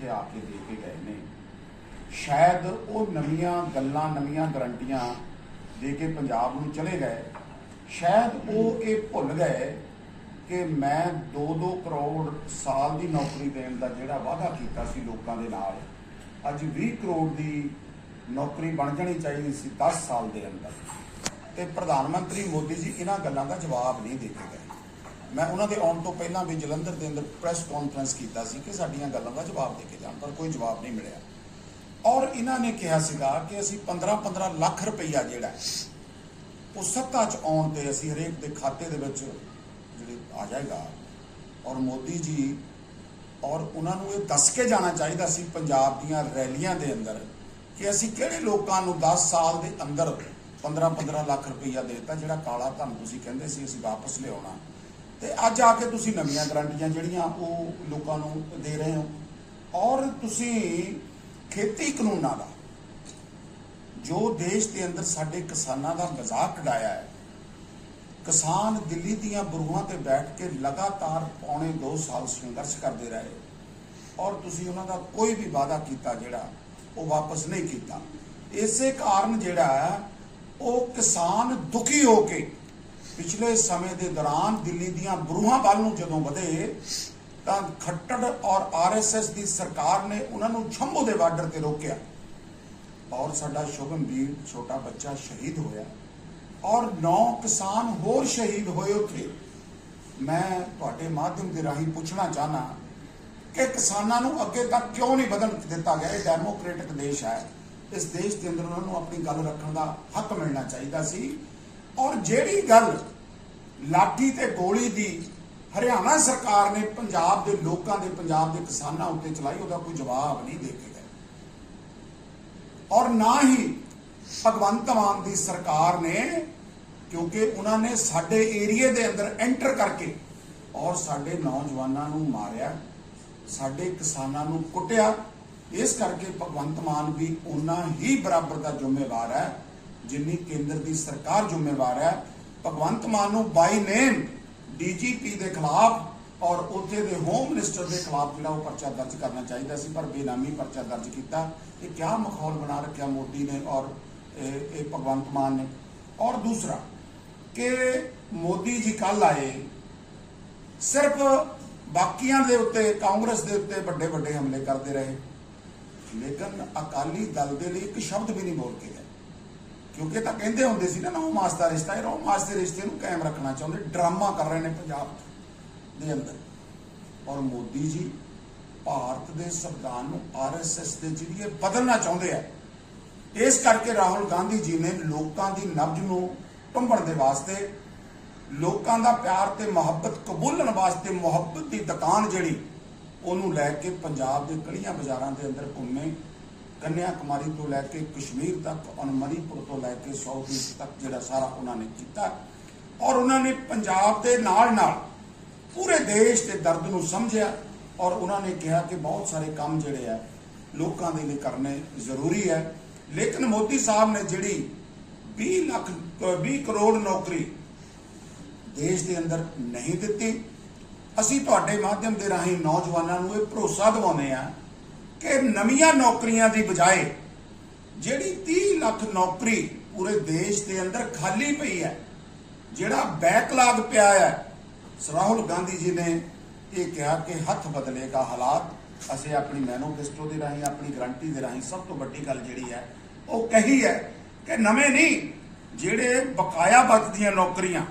ਇੱਥੇ ਆ ਕੇ ਦੇ ਕੇ ਗਏ ਨੇ। ਸ਼ਾਇਦ ਉਹ ਨਵੀਆਂ ਗੱਲਾਂ, ਨਵੀਆਂ ਗਰੰਟੀਆਂ ਦੇ ਕੇ ਪੰਜਾਬ ਨੂੰ ਚਲੇ ਗਏ। ਸ਼ਾਇਦ ਉਹ ਇਹ ਭੁੱਲ ਗਏ ਕਿ ਮੈਂ 2-2 ਕਰੋੜ ਸਾਲ ਦੀ ਨੌਕਰੀ ਦੇਣ ਦਾ ਜਿਹੜਾ ਵਾਅਦਾ ਕੀਤਾ ਸੀ ਲੋਕਾਂ ਦੇ ਨਾਲ, ਅੱਜ 20 ਕਰੋੜ ਦੀ ਨੌਕਰੀ ਬਣ ਜਾਣੀ ਚਾਹੀਦੀ ਸੀ 10 ਸਾਲ ਦੇ ਅੰਦਰ। ਤੇ ਪ੍ਰਧਾਨ ਮੰਤਰੀ ਮੋਦੀ ਜੀ ਇਹਨਾਂ ਗੱਲਾਂ ਦਾ ਜਵਾਬ ਨਹੀਂ ਦੇ ਕੇ ਗਏ। ਮੈਂ ਉਹਨਾਂ ਦੇ ਆਉਣ ਤੋਂ ਪਹਿਲਾਂ ਵੀ ਜਲੰਧਰ ਦੇ ਅੰਦਰ ਪ੍ਰੈਸ ਕਾਨਫਰੰਸ ਕੀਤਾ ਸੀ ਕਿ ਸਾਡੀਆਂ ਗੱਲਾਂ ਦਾ ਜਵਾਬ ਦੇ ਕੇ ਜਾਣ ਪਰ ਕੋਈ ਜਵਾਬ ਨਹੀਂ ਮਿਲਿਆ। ਔਰ ਇਹਨਾਂ ਨੇ ਕਿਹਾ ਸੀਗਾ ਕਿ ਅਸੀਂ 15-15 ਲੱਖ ਰੁਪਈਆ ਜਿਹੜਾ ਹੈ, ਉਹ ਸੱਤਾ 'ਚ ਆਉਣ ਤੇ ਅਸੀਂ ਹਰੇਕ ਦੇ ਖਾਤੇ ਦੇ ਵਿੱਚ ਜਿਹੜੇ ਆ ਜਾਏਗਾ। ਔਰ ਮੋਦੀ ਜੀ ਔਰ ਉਹਨਾਂ ਨੂੰ ਇਹ ਦੱਸ ਕੇ ਜਾਣਾ ਚਾਹੀਦਾ ਸੀ ਪੰਜਾਬ ਦੀਆਂ ਰੈਲੀਆਂ ਦੇ ਅੰਦਰ ਕਿ ਅਸੀਂ ਕਿਹੜੇ ਲੋਕਾਂ ਨੂੰ 10 ਸਾਲ ਦੇ ਅੰਦਰ 15-15 ਲੱਖ ਰੁਪਈਆ ਦੇਤਾ ਜਿਹੜਾ ਕਾਲਾ ਧਨ ਤੁਸੀਂ ਕਹਿੰਦੇ ਸੀ ਅਸੀਂ ਵਾਪਸ ਲਿਆਉਣਾ। ਤੇ ਅੱਜ ਆ ਕੇ ਤੁਸੀਂ ਨਵੀਆਂ ਗਰੰਟੀਆਂ ਜਿਹੜੀਆਂ ਉਹ ਲੋਕਾਂ ਨੂੰ ਦੇ ਰਹੇ ਹੋ। ਔਰ ਤੁਸੀਂ ਖੇਤੀ ਕਾਨੂੰਨਾਂ ਦਾ, ਜੋ ਦੇਸ਼ ਦੇ ਅੰਦਰ ਸਾਡੇ ਕਿਸਾਨਾਂ ਦਾ ਮਜ਼ਾਕ ਉਡਾਇਆ ਹੈ, ਕਿਸਾਨ ਦਿੱਲੀ ਦੀਆਂ ਬਰੂਹਾਂ ਤੇ ਬੈਠ ਕੇ ਲਗਾਤਾਰ ਪੌਣੇ 2 ਸਾਲ ਸੰਘਰਸ਼ ਕਰਦੇ ਰਹੇ। ਔਰ ਤੁਸੀਂ ਉਹਨਾਂ ਦਾ ਕੋਈ ਵੀ ਵਾਅਦਾ ਕੀਤਾ ਜਿਹੜਾ ਉਹ ਵਾਪਸ ਨਹੀਂ ਕੀਤਾ। ਇਸੇ ਕਾਰਨ ਜਿਹੜਾ ਉਹ ਕਿਸਾਨ ਦੁਖੀ ਹੋ ਕੇ ਪਿਛਲੇ ਸਮੇਂ ਦੇ ਦੌਰਾਨ ਦਿੱਲੀ ਦੀਆਂ ਬਰੂਹਾਂ ਵੱਲ ਨੂੰ ਜਦੋਂ ਵਧੇ, ਤਾਂ ਖੱਟੜ ਔਰ ਆਰਐਸਐਸ ਦੀ ਸਰਕਾਰ ਨੇ ਉਹਨਾਂ ਨੂੰ ਛੰਭੂ ਦੇ ਬਾਰਡਰ ਤੇ ਰੋਕਿਆ। ਔਰ ਸਾਡਾ ਸ਼ੁਭਮਵੀਰ ਛੋਟਾ ਬੱਚਾ ਸ਼ਹੀਦ ਹੋਇਆ। ਔਰ 9 ਕਿਸਾਨ ਹੋਰ ਸ਼ਹੀਦ ਹੋਏ ਉੱਥੇ। ਮੈਂ ਤੁਹਾਡੇ ਮਾਧਿਅਮ ਦੇ ਰਾਹੀਂ ਪੁੱਛਣਾ ਚਾਹਨਾ ਕਿ ਕਿਸਾਨਾਂ ਨੂੰ ਅੱਗੇ ਤੱਕ ਕਿਉਂ ਨਹੀਂ ਵਧਣ ਦਿੱਤਾ ਗਿਆ? ਇਹ ਡੈਮੋਕ੍ਰੈਟਿਕ ਦੇਸ਼ ਹੈ। ਇਸ ਦੇਸ਼ ਦੇ ਅੰਦਰ ਉਹਨਾਂ ਨੂੰ ਆਪਣੀ ਗੱਲ ਰੱਖਣ ਦਾ ਹੱਕ ਮਿਲਣਾ ਚਾਹੀਦਾ ਸੀ। ਔਰ ਜਿਹੜੀ ਗੱਲ ਲਾਠੀ ਤੇ ਗੋਲੀ ਦੀ ਹਰਿਆਣਾ ਸਰਕਾਰ ਨੇ ਪੰਜਾਬ ਦੇ ਲੋਕਾਂ ਦੇ, ਪੰਜਾਬ ਦੇ ਕਿਸਾਨਾਂ ਉੱਤੇ ਚਲਾਈ, ਉਹਦਾ ਕੋਈ ਜਵਾਬ ਨਹੀਂ ਦੇ ਕੇ ਗਏ। ਔਰ ਨਾ ਹੀ ਭਗਵੰਤ ਮਾਨ ਦੀ ਸਰਕਾਰ ਨੇ, ਕਿਉਂਕਿ ਉਹਨਾਂ ਨੇ ਸਾਡੇ ਏਰੀਏ ਦੇ ਅੰਦਰ ਐਂਟਰ ਕਰਕੇ ਔਰ ਸਾਡੇ ਨੌਜਵਾਨਾਂ ਨੂੰ ਮਾਰਿਆ, ਸਾਡੇ ਕਿਸਾਨਾਂ ਨੂੰ ਕੁੱਟਿਆ, ਇਸ ਕਰਕੇ ਭਗਵੰਤ ਮਾਨ ਵੀ ਉਹਨਾਂ ਹੀ ਬਰਾਬਰ ਦਾ ਜ਼ਿੰਮੇਵਾਰ ਹੈ। ਜਿੰਨੀ ਕੇਂਦਰ ਦੀ ਸਰਕਾਰ ਜ਼ਿੰਮੇਵਾਰ ਹੈ, ਭਗਵੰਤ ਮਾਨ ਨੂੰ ਬਾਈ ਨੇਮ ਡੀਜੀਪੀ ਦੇ ਖਿਲਾਫ ਔਰ ਉੱਥੇ ਦੇ ਹੋਮ ਮਿਨਿਸਟਰ ਦੇ ਖਿਲਾਫ ਜਿਹੜਾ ਉਹ ਪਰਚਾ ਦਰਜ ਕਰਨਾ ਚਾਹੀਦਾ ਸੀ, ਪਰ ਬੇਨਾਮੀ ਪਰਚਾ ਦਰਜ ਕੀਤਾ। ਇਹ ਕਿਆ ਮਖੌਲ ਬਣਾ ਰੱਖਿਆ ਮੋਦੀ ਨੇ ਔਰ ਇਹ ਭਗਵੰਤ ਮਾਨ ਨੇ। ਔਰ ਦੂਸਰਾ, ਕਿ ਮੋਦੀ ਜੀ ਕੱਲ ਆਏ, ਸਿਰਫ ਬਾਕੀਆਂ ਦੇ ਉੱਤੇ, ਕਾਂਗਰਸ ਦੇ ਉੱਤੇ ਵੱਡੇ ਵੱਡੇ ਹਮਲੇ ਕਰਦੇ ਰਹੇ। ਲੇਕਿਨ ਅਕਾਲੀ ਦਲ ਦੇ ਲਈ ਇੱਕ ਸ਼ਬਦ ਵੀ ਨਹੀਂ ਬੋਲ ਕੇ ਗਏ। ਕਿਉਂਕਿ ਤਾਂ ਕਹਿੰਦੇ ਹੁੰਦੇ ਸੀ ਨਾ ਨੌ ਮਾਸ ਦਾ ਰਿਸ਼ਤਾ ਹੈ ਨੌ ਮਾਸ ਦੇ ਰਿਸ਼ਤੇ ਨੂੰ ਕਾਇਮ ਰੱਖਣਾ ਚਾਹੁੰਦੇ, ਡਰਾਮਾ ਕਰ ਰਹੇ ਨੇ ਪੰਜਾਬ ਦੇ ਅੰਦਰ। ਔਰ ਮੋਦੀ ਜੀ ਭਾਰਤ ਦੇ ਸੰਵਿਧਾਨ ਨੂੰ ਆਰਐਸਐਸ ਦੇ ਜਰੀਏ ਬਦਲਣਾ ਚਾਹੁੰਦੇ ਆ। ਇਸ ਕਰਕੇ ਰਾਹੁਲ ਗਾਂਧੀ ਜੀ ਨੇ ਲੋਕਾਂ ਦੀ ਨਬਜ ਨੂੰ ਟੰਬਣ ਦੇ ਵਾਸਤੇ, ਲੋਕਾਂ ਦਾ ਪਿਆਰ ਤੇ ਮੁਹੱਬਤ ਕਬੂਲਣ ਵਾਸਤੇ ਮੁਹੱਬਤ ਦੀ ਦੁਕਾਨ ਜਿਹੜੀ, ਉਹਨੂੰ ਲੈ ਕੇ ਪੰਜਾਬ ਦੇ ਗਲੀਆਂ ਬਾਜ਼ਾਰਾਂ ਦੇ ਅੰਦਰ ਘੁੰਮੇ। ਕੰਨਿਆ ਕੁਮਾਰੀ ਤੋਂ ਲੈ ਕੇ ਕਸ਼ਮੀਰ ਤੱਕ ਔਰ ਮਨੀਪੁਰ ਤੋਂ ਲੈ ਕੇ ਸਾਊਥ ਈਸਟ ਤੱਕ ਜਿਹੜਾ ਸਾਰਾ ਉਹਨਾਂ ਨੇ ਕੀਤਾ। ਔਰ ਉਹਨਾਂ ਨੇ ਪੰਜਾਬ ਦੇ ਨਾਲ ਨਾਲ ਪੂਰੇ ਦੇਸ਼ ਦੇ ਦਰਦ ਨੂੰ ਸਮਝਿਆ ਔਰ ਉਹਨਾਂ ਨੇ ਕਿਹਾ ਕਿ ਬਹੁਤ ਸਾਰੇ ਕੰਮ ਜਿਹੜੇ ਆ, ਲੋਕਾਂ ਦੇ ਲਈ ਕਰਨੇ ਜ਼ਰੂਰੀ ਹੈ ਲੇਕਿਨ ਮੋਦੀ ਸਾਹਿਬ ਨੇ ਜਿਹੜੀ 20 ਲੱਖ 20 ਕਰੋੜ ਨੌਕਰੀ ਦੇਸ਼ ਦੇ ਅੰਦਰ ਨਹੀਂ ਦਿੱਤੀ, ਅਸੀਂ ਤੁਹਾਡੇ ਮਾਧਿਅਮ ਦੇ ਰਾਹੀਂ ਨੌਜਵਾਨਾਂ ਨੂੰ ਇਹ ਭਰੋਸਾ ਦਿਵਾਉਂਦੇ ਆ ਕਿ ਨਵੀਆਂ ਨੌਕਰੀਆਂ ਦੀ ਬਜਾਏ ਜਿਹੜੀ 30 ਲੱਖ ਨੌਕਰੀ ਪੂਰੇ ਦੇਸ਼ ਦੇ ਅੰਦਰ ਖਾਲੀ ਪਈ ਹੈ, ਜਿਹੜਾ ਬੈਕਲਾਗ ਪਿਆ ਹੈ, ਰਾਹੁਲ ਗਾਂਧੀ ਜੀ ਨੇ ਇਹ ਕਿਹਾ ਕਿ ਹੱਥ ਬਦਲੇਗਾ ਹਾਲਾਤ ਅਸੀਂ ਆਪਣੀ ਮੈਨੋਫੈਸਟੋ ਦੇ ਰਾਹੀਂ, ਆਪਣੀ ਗਰੰਟੀ ਦੇ ਰਾਹੀਂ ਸਭ ਤੋਂ ਵੱਡੀ ਗੱਲ ਜਿਹੜੀ ਹੈ, ਉਹ ਕਹੀ ਹੈ ਕਿ ਨਵੇਂ ਨਹੀਂ, ਜਿਹੜੇ ਬਕਾਇਆ ਵਕਤ ਨੌਕਰੀਆਂ,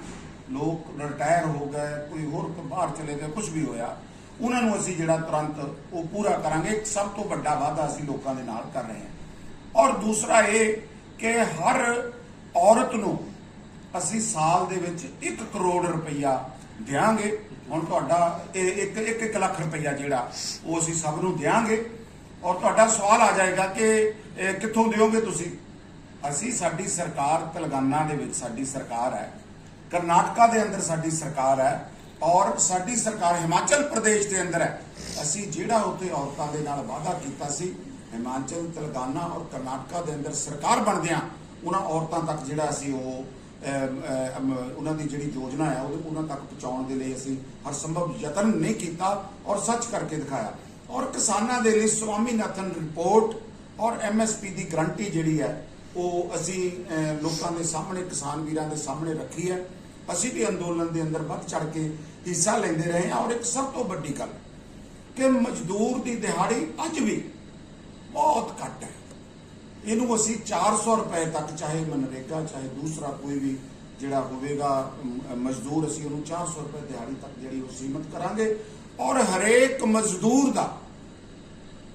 ਲੋਕ ਰਿਟਾਇਰ ਹੋ ਗਏ, ਕੋਈ ਹੋਰ ਬਾਹਰ ਚਲੇ ਗਏ ਕੁਝ ਵੀ ਹੋਇਆ ਉਹਨਾਂ ਨੂੰ ਅਸੀਂ ਜਿਹੜਾ ਤੁਰੰਤ ਉਹ ਪੂਰਾ ਕਰਾਂਗੇ। ਸਭ ਤੋਂ ਵੱਡਾ ਵਾਅਦਾ ਅਸੀਂ ਲੋਕਾਂ ਦੇ ਨਾਲ ਕਰ ਰਹੇ ਹਾਂ। ਔਰ ਦੂਸਰਾ ਇਹ ਕਿ ਹਰ ਔਰਤ ਨੂੰ ਅਸੀਂ ਸਾਲ ਦੇ ਵਿੱਚ 1 ਕਰੋੜ ਰੁਪਈਆ ਦਿਆਂਗੇ। ਹੁਣ ਤੁਹਾਡਾ ਇਹ ਇੱਕ ਇੱਕ ਇੱਕ ਲੱਖ ਰੁਪਈਆ ਜਿਹੜਾ ਉਹ ਅਸੀਂ ਸਭ ਨੂੰ ਦਿਆਂਗੇ। ਔਰ ਤੁਹਾਡਾ ਸਵਾਲ ਆ ਜਾਏਗਾ ਕਿ ਕਿੱਥੋਂ ਦਿਓਗੇ ਤੁਸੀਂ? ਅਸੀਂ ਸਾਡੀ ਸਰਕਾਰ ਤੇਲੰਗਾਨਾ ਦੇ ਵਿੱਚ ਸਾਡੀ ਸਰਕਾਰ ਹੈ। ਕਰਨਾਟਕਾ ਦੇ ਅੰਦਰ ਸਾਡੀ ਸਰਕਾਰ ਹੈ। ਔਰ ਸਾਡੀ ਸਰਕਾਰ ਹਿਮਾਚਲ ਪ੍ਰਦੇਸ਼ ਦੇ ਅੰਦਰ ਹੈ। ਅਸੀਂ ਜਿਹੜਾ ਉੱਥੇ ਔਰਤਾਂ ਦੇ ਨਾਲ ਵਾਅਦਾ ਕੀਤਾ ਸੀ, ਹਿਮਾਚਲ, ਤੇਲੰਗਾਨਾ ਔਰ ਕਰਨਾਟਕਾ ਦੇ ਅੰਦਰ ਸਰਕਾਰ ਬਣਦਿਆਂ ਉਹਨਾਂ ਔਰਤਾਂ ਤੱਕ ਜਿਹੜਾ ਅਸੀਂ ਉਹ ਉਹਨਾਂ ਦੀ ਜਿਹੜੀ ਯੋਜਨਾ ਹੈ, ਉਹ ਉਹਨਾਂ ਤੱਕ ਪਹੁੰਚਾਉਣ ਦੇ ਲਈ ਅਸੀਂ ਹਰ ਸੰਭਵ ਯਤਨ ਨਹੀਂ ਕੀਤਾ ਔਰ ਸੱਚ ਕਰਕੇ ਦਿਖਾਇਆ। ਔਰ ਕਿਸਾਨਾਂ ਦੇ ਲਈ ਸਵਾਮੀਨਾਥਨ ਰਿਪੋਰਟ ਔਰ ਐਮਐਸਪੀ ਦੀ ਗਰੰਟੀ ਜਿਹੜੀ ਹੈ, ਉਹ ਅਸੀਂ ਲੋਕਾਂ ਦੇ ਸਾਹਮਣੇ, ਕਿਸਾਨ ਵੀਰਾਂ ਦੇ ਸਾਹਮਣੇ ਰੱਖੀ ਹੈ। ਅਸੀਂ ਵੀ ਅੰਦੋਲਨ ਦੇ ਅੰਦਰ ਵੱਧ ਚੜ ਕੇ ਹਿੱਸਾ ਲੈਂਦੇ ਰਹੇ ਹਾਂ ਔਰ ਇੱਕ ਸਭ ਤੋਂ ਵੱਡੀ ਗੱਲ ਕਿ ਮਜ਼ਦੂਰ ਦੀ ਦਿਹਾੜੀ ਅੱਜ ਵੀ ਬਹੁਤ ਘੱਟ ਹੈ। ਇਹਨੂੰ ਅਸੀਂ 400 ਰੁਪਏ ਤੱਕ ਚਾਹੇ ਮਨਰੇਗਾ, ਚਾਹੇ ਦੂਸਰਾ ਕੋਈ ਵੀ ਜਿਹੜਾ ਹੋਵੇਗਾ ਮਜ਼ਦੂਰ ਅਸੀਂ ਉਹਨੂੰ 400 ਰੁਪਏ ਦਿਹਾੜੀ ਤੱਕ ਜਿਹੜੀ ਉਹ ਸੀਮਤ ਕਰਾਂਗੇ ਔਰ ਹਰੇਕ ਮਜ਼ਦੂਰ ਦਾ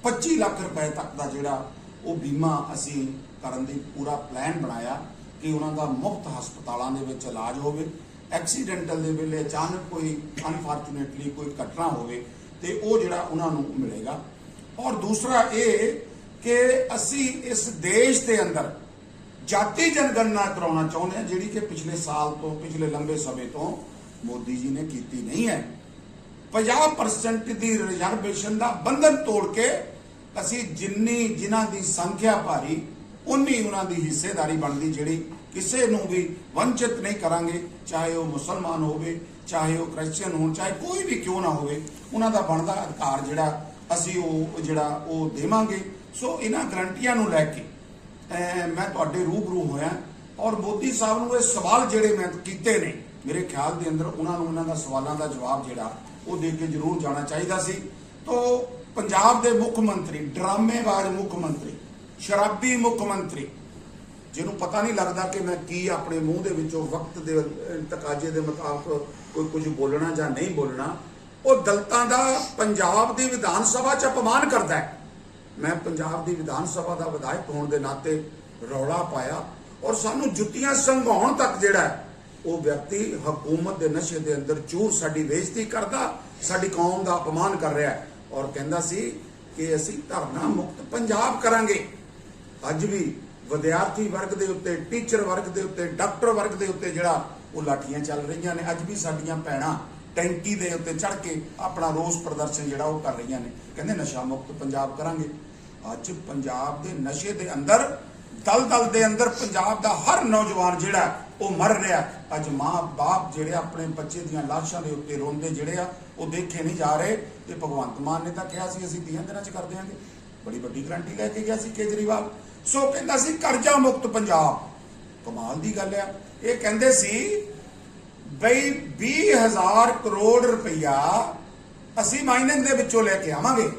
25 ਲੱਖ ਰੁਪਏ ਤੱਕ ਦਾ ਜਿਹੜਾ ਉਹ ਬੀਮਾ ਅਸੀਂ ਕਰਨ ਦੀ ਪੂਰਾ ਪਲਾਨ ਬਣਾਇਆ। ਕਿ ਉਹਨਾਂ ਦਾ ਮੁਫਤ ਹਸਪਤਾਲਾਂ ਦੇ ਵਿੱਚ ਇਲਾਜ ਹੋਵੇ, ਐਕਸੀਡੈਂਟਲ ਦੇ ਵੇਲੇ ਅਚਾਨਕ ਕੋਈ ਅਨਫੋਰਚੂਨੇਟਲੀ ਕੋਈ ਘਟਨਾ ਹੋਵੇ ਤੇ ਉਹ ਜਿਹੜਾ ਉਹਨਾਂ ਨੂੰ ਮਿਲੇਗਾ। ਔਰ ਦੂਸਰਾ ਇਹ ਕਿ ਅਸੀਂ ਇਸ ਦੇਸ਼ ਦੇ ਅੰਦਰ ਜਾਤੀ ਜਨਗਣਨਾ ਕਰਾਉਣਾ ਚਾਹੁੰਦੇ ਹਾਂ, ਜਿਹੜੀ ਕਿ ਪਿਛਲੇ ਸਾਲ ਤੋਂ, ਪਿਛਲੇ ਲੰਬੇ ਸਮੇਂ ਤੋਂ ਮੋਦੀ ਜੀ ਨੇ ਕੀਤੀ ਨਹੀਂ ਹੈ। 50% ਦੀ ਰਿਜ਼ਰਵੇਸ਼ਨ ਦਾ ਬੰਧਨ ਤੋੜ ਕੇ ਅਸੀਂ ਜਿੰਨੀ, ਜਿਨ੍ਹਾਂ ਦੀ ਸੰਖਿਆ ਭਾਰੀ ਉਨੀ ਉਹਨਾਂ ਦੀ ਹਿੱਸੇਦਾਰੀ ਬਣਦੀ ਜਿਹੜੀ ਕਿਸੇ ਨੂੰ ਵੀ ਵੰਚਿਤ ਨਹੀਂ ਕਰਾਂਗੇ, ਚਾਹੇ ਉਹ ਮੁਸਲਮਾਨ ਹੋਵੇ, ਚਾਹੇ ਉਹ ਕ੍ਰਿਸਚੀਅਨ ਹੋਣ, ਚਾਹੇ ਕੋਈ ਵੀ ਕਿਉਂ ਨਾ ਹੋਵੇ, ਉਹਨਾਂ ਦਾ ਬਣਦਾ ਅਧਿਕਾਰ ਜਿਹੜਾ ਅਸੀਂ ਉਹ ਜਿਹੜਾ ਉਹ ਦੇਵਾਂਗੇ। ਸੋ ਇਹਨਾਂ ਗਰੰਟੀਆਂ ਨੂੰ ਲੈ ਕੇ ਮੈਂ ਤੁਹਾਡੇ ਰੂਬਰੂ ਹੋਇਆ ਔਰ ਮੋਦੀ ਸਾਹਿਬ ਨੂੰ ਇਹ ਸਵਾਲ ਜਿਹੜੇ ਮੈਂ ਕੀਤੇ ਨੇ, ਮੇਰੇ ਖਿਆਲ ਦੇ ਅੰਦਰ ਉਹਨਾਂ ਨੂੰ ਉਹਨਾਂ ਦਾ ਸਵਾਲਾਂ ਦਾ ਜਵਾਬ ਜਿਹੜਾ ਉਹ ਦੇ ਕੇ ਜ਼ਰੂਰ ਜਾਣਾ ਚਾਹੀਦਾ ਸੀ। ਤੋਂ ਪੰਜਾਬ ਦੇ ਮੁੱਖ ਮੰਤਰੀ ਡਰਾਮੇਬਾਜ਼ ਮੁੱਖ ਮੰਤਰੀ ਸ਼ਰਾਬੀ ਮੁੱਖ ਮੰਤਰੀ, ਜਿਹਨੂੰ ਪਤਾ ਨਹੀਂ ਲੱਗਦਾ ਕਿ ਮੈਂ ਕੀ ਆਪਣੇ ਮੂੰਹ ਦੇ ਵਿੱਚੋਂ ਵਕਤ ਦੇ ਤਕਾਜ਼ੇ ਦੇ ਮੁਤਾਬਕ ਕੋਈ ਕੁਝ ਬੋਲਣਾ ਜਾਂ ਨਹੀਂ ਬੋਲਣਾ, ਉਹ ਦਲਤਾਂ ਦਾ ਪੰਜਾਬ ਦੀ ਵਿਧਾਨ ਸਭਾ 'ਚ ਅਪਮਾਨ ਕਰਦਾ ਹੈ। ਮੈਂ ਪੰਜਾਬ ਦੀ ਵਿਧਾਨ ਸਭਾ ਦਾ ਵਿਧਾਇਕ ਹੋਣ ਦੇ ਨਾਤੇ ਰੌਲਾ ਪਾਇਆ ਔਰ ਸਾਨੂੰ ਜੁੱਤੀਆਂ ਸੰਘਾਉਣ ਤੱਕ ਜਿਹੜਾ ਉਹ ਵਿਅਕਤੀ ਹਕੂਮਤ ਦੇ ਨਸ਼ੇ ਦੇ ਅੰਦਰ ਚੂਰ ਸਾਡੀ ਬੇਇੱਜ਼ਤੀ ਕਰਦਾ, ਸਾਡੀ ਕੌਮ ਦਾ ਅਪਮਾਨ ਕਰ ਰਿਹਾ ਔਰ ਕਹਿੰਦਾ ਸੀ ਕਿ ਅਸੀਂ ਧਰਨਾ ਮੁਕਤ ਪੰਜਾਬ ਕਰਾਂਗੇ। ਅੱਜ ਵੀ ਵਿਦਿਆਰਥੀ ਵਰਗ ਦੇ ਉੱਤੇ, ਟੀਚਰ ਵਰਗ ਦੇ ਉੱਤੇ, ਡਾਕਟਰ ਵਰਗ ਦੇ ਉੱਤੇ ਜਿਹੜਾ ਉਹ ਲਾਠੀਆਂ ਚੱਲ ਰਹੀਆਂ ਨੇ। ਅੱਜ ਵੀ ਸਾਡੀਆਂ ਭੈਣਾਂ ਟੈਂਕੀ ਦੇ ਉੱਤੇ ਚੜ ਕੇ ਆਪਣਾ ਰੋਸ ਪ੍ਰਦਰਸ਼ਨ ਜਿਹੜਾ ਉਹ ਕਰ ਰਹੀਆਂ ਨੇ। ਕਹਿੰਦੇ ਨਸ਼ਾ ਮੁਕਤ ਪੰਜਾਬ ਕਰਾਂਗੇ। ਅੱਜ ਪੰਜਾਬ ਦੇ ਨਸ਼ੇ ਦੇ ਅੰਦਰ, ਦਲ-ਦਲ ਦੇ ਅੰਦਰ ਪੰਜਾਬ ਦਾ ਹਰ ਨੌਜਵਾਨ ਜਿਹੜਾ ਉਹ ਮਰ ਰਿਹਾ ਅੱਜ ਮਾਂ ਬਾਪ ਜਿਹੜੇ ਆਪਣੇ ਬੱਚੇ ਦੀਆਂ ਲਾਸ਼ਾਂ ਦੇ ਉੱਤੇ ਰੋਂਦੇ ਜਿਹੜੇ ਆ, ਉਹ ਦੇਖੇ ਨਹੀਂ ਜਾ ਰਹੇ। ਤੇ ਭਗਵੰਤ ਮਾਨ ਨੇ ਤਾਂ ਕਿਹਾ ਸੀ, ਅਸੀਂ 30 ਦਿਨਾਂ ਚ ਕਰ ਦਿਆਂਗੇ। ਬੜੀ ਵੱਡੀ ਗਰੰਟੀ ਲੈ ਕੇ ਗਿਆ ਸੀ ਕੇਜਰੀਵਾਲ। ਸੋ ਕਹਿੰਦਾ ਸੀ, ਕਰਜ਼ਾ ਮੁਕਤ ਪੰਜਾਬ। ਕਮਾਲ ਦੀ ਗੱਲ ਆ। ਇਹ ਕਹਿੰਦੇ ਸੀ, ਬਈ 20000 ਕਰੋੜ ਰੁਪਇਆ ਅਸੀਂ ਮਾਈਨਿੰਗ ਦੇ ਵਿੱਚੋਂ ਲੈ ਕੇ ਆਵਾਂਗੇ।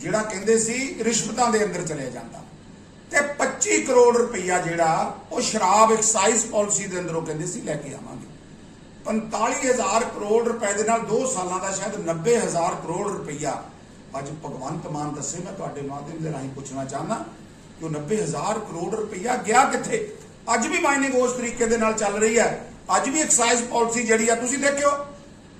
ਜਿਹੜਾ ਕਹਿੰਦੇ ਸੀ, ਰਿਸ਼ਵਤਾਂ ਦੇ ਅੰਦਰ ਚਲੇ ਜਾਂਦਾ। ਤੇ 25 ਕਰੋੜ ਰੁਪਈਆ ਜਿਹੜਾ, ਉਹ ਸ਼ਰਾਬ ਐਕਸਾਈਜ਼ ਪਾਲਿਸੀ ਦੇ ਅੰਦਰੋਂ ਕਹਿੰਦੇ ਸੀ, ਲੈ ਕੇ ਆਵਾਂਗੇ। 45000 ਕਰੋੜ ਰੁਪਏ ਦੇ ਨਾਲ 2 ਸਾਲਾਂ ਦਾ ਸ਼ਾਇਦ 90000 ਕਰੋੜ ਰੁਪਈਆ ਅੱਜ ਭਗਵੰਤ ਮਾਨ ਦੱਸੇ, ਮੈਂ ਤੁਹਾਡੇ ਮਾਧਿਅਮ ਦੇ ਰਾਹੀਂ ਪੁੱਛਣਾ ਚਾਹੁੰਦਾ ਕਿ ਉਹ 90000 ਕਰੋੜ ਰੁਪਇਆ ਗਿਆ ਕਿੱਥੇ? ਅੱਜ ਵੀ ਮਾਈਨਿੰਗ ਉਸ ਤਰੀਕੇ ਦੇ ਨਾਲ ਚੱਲ ਰਹੀ ਹੈ। ਅੱਜ ਵੀ ਐਕਸਾਈਜ਼ ਪਾਲਿਸੀ ਜਿਹੜੀ ਆ, ਤੁਸੀਂ ਦੇਖਿਓ।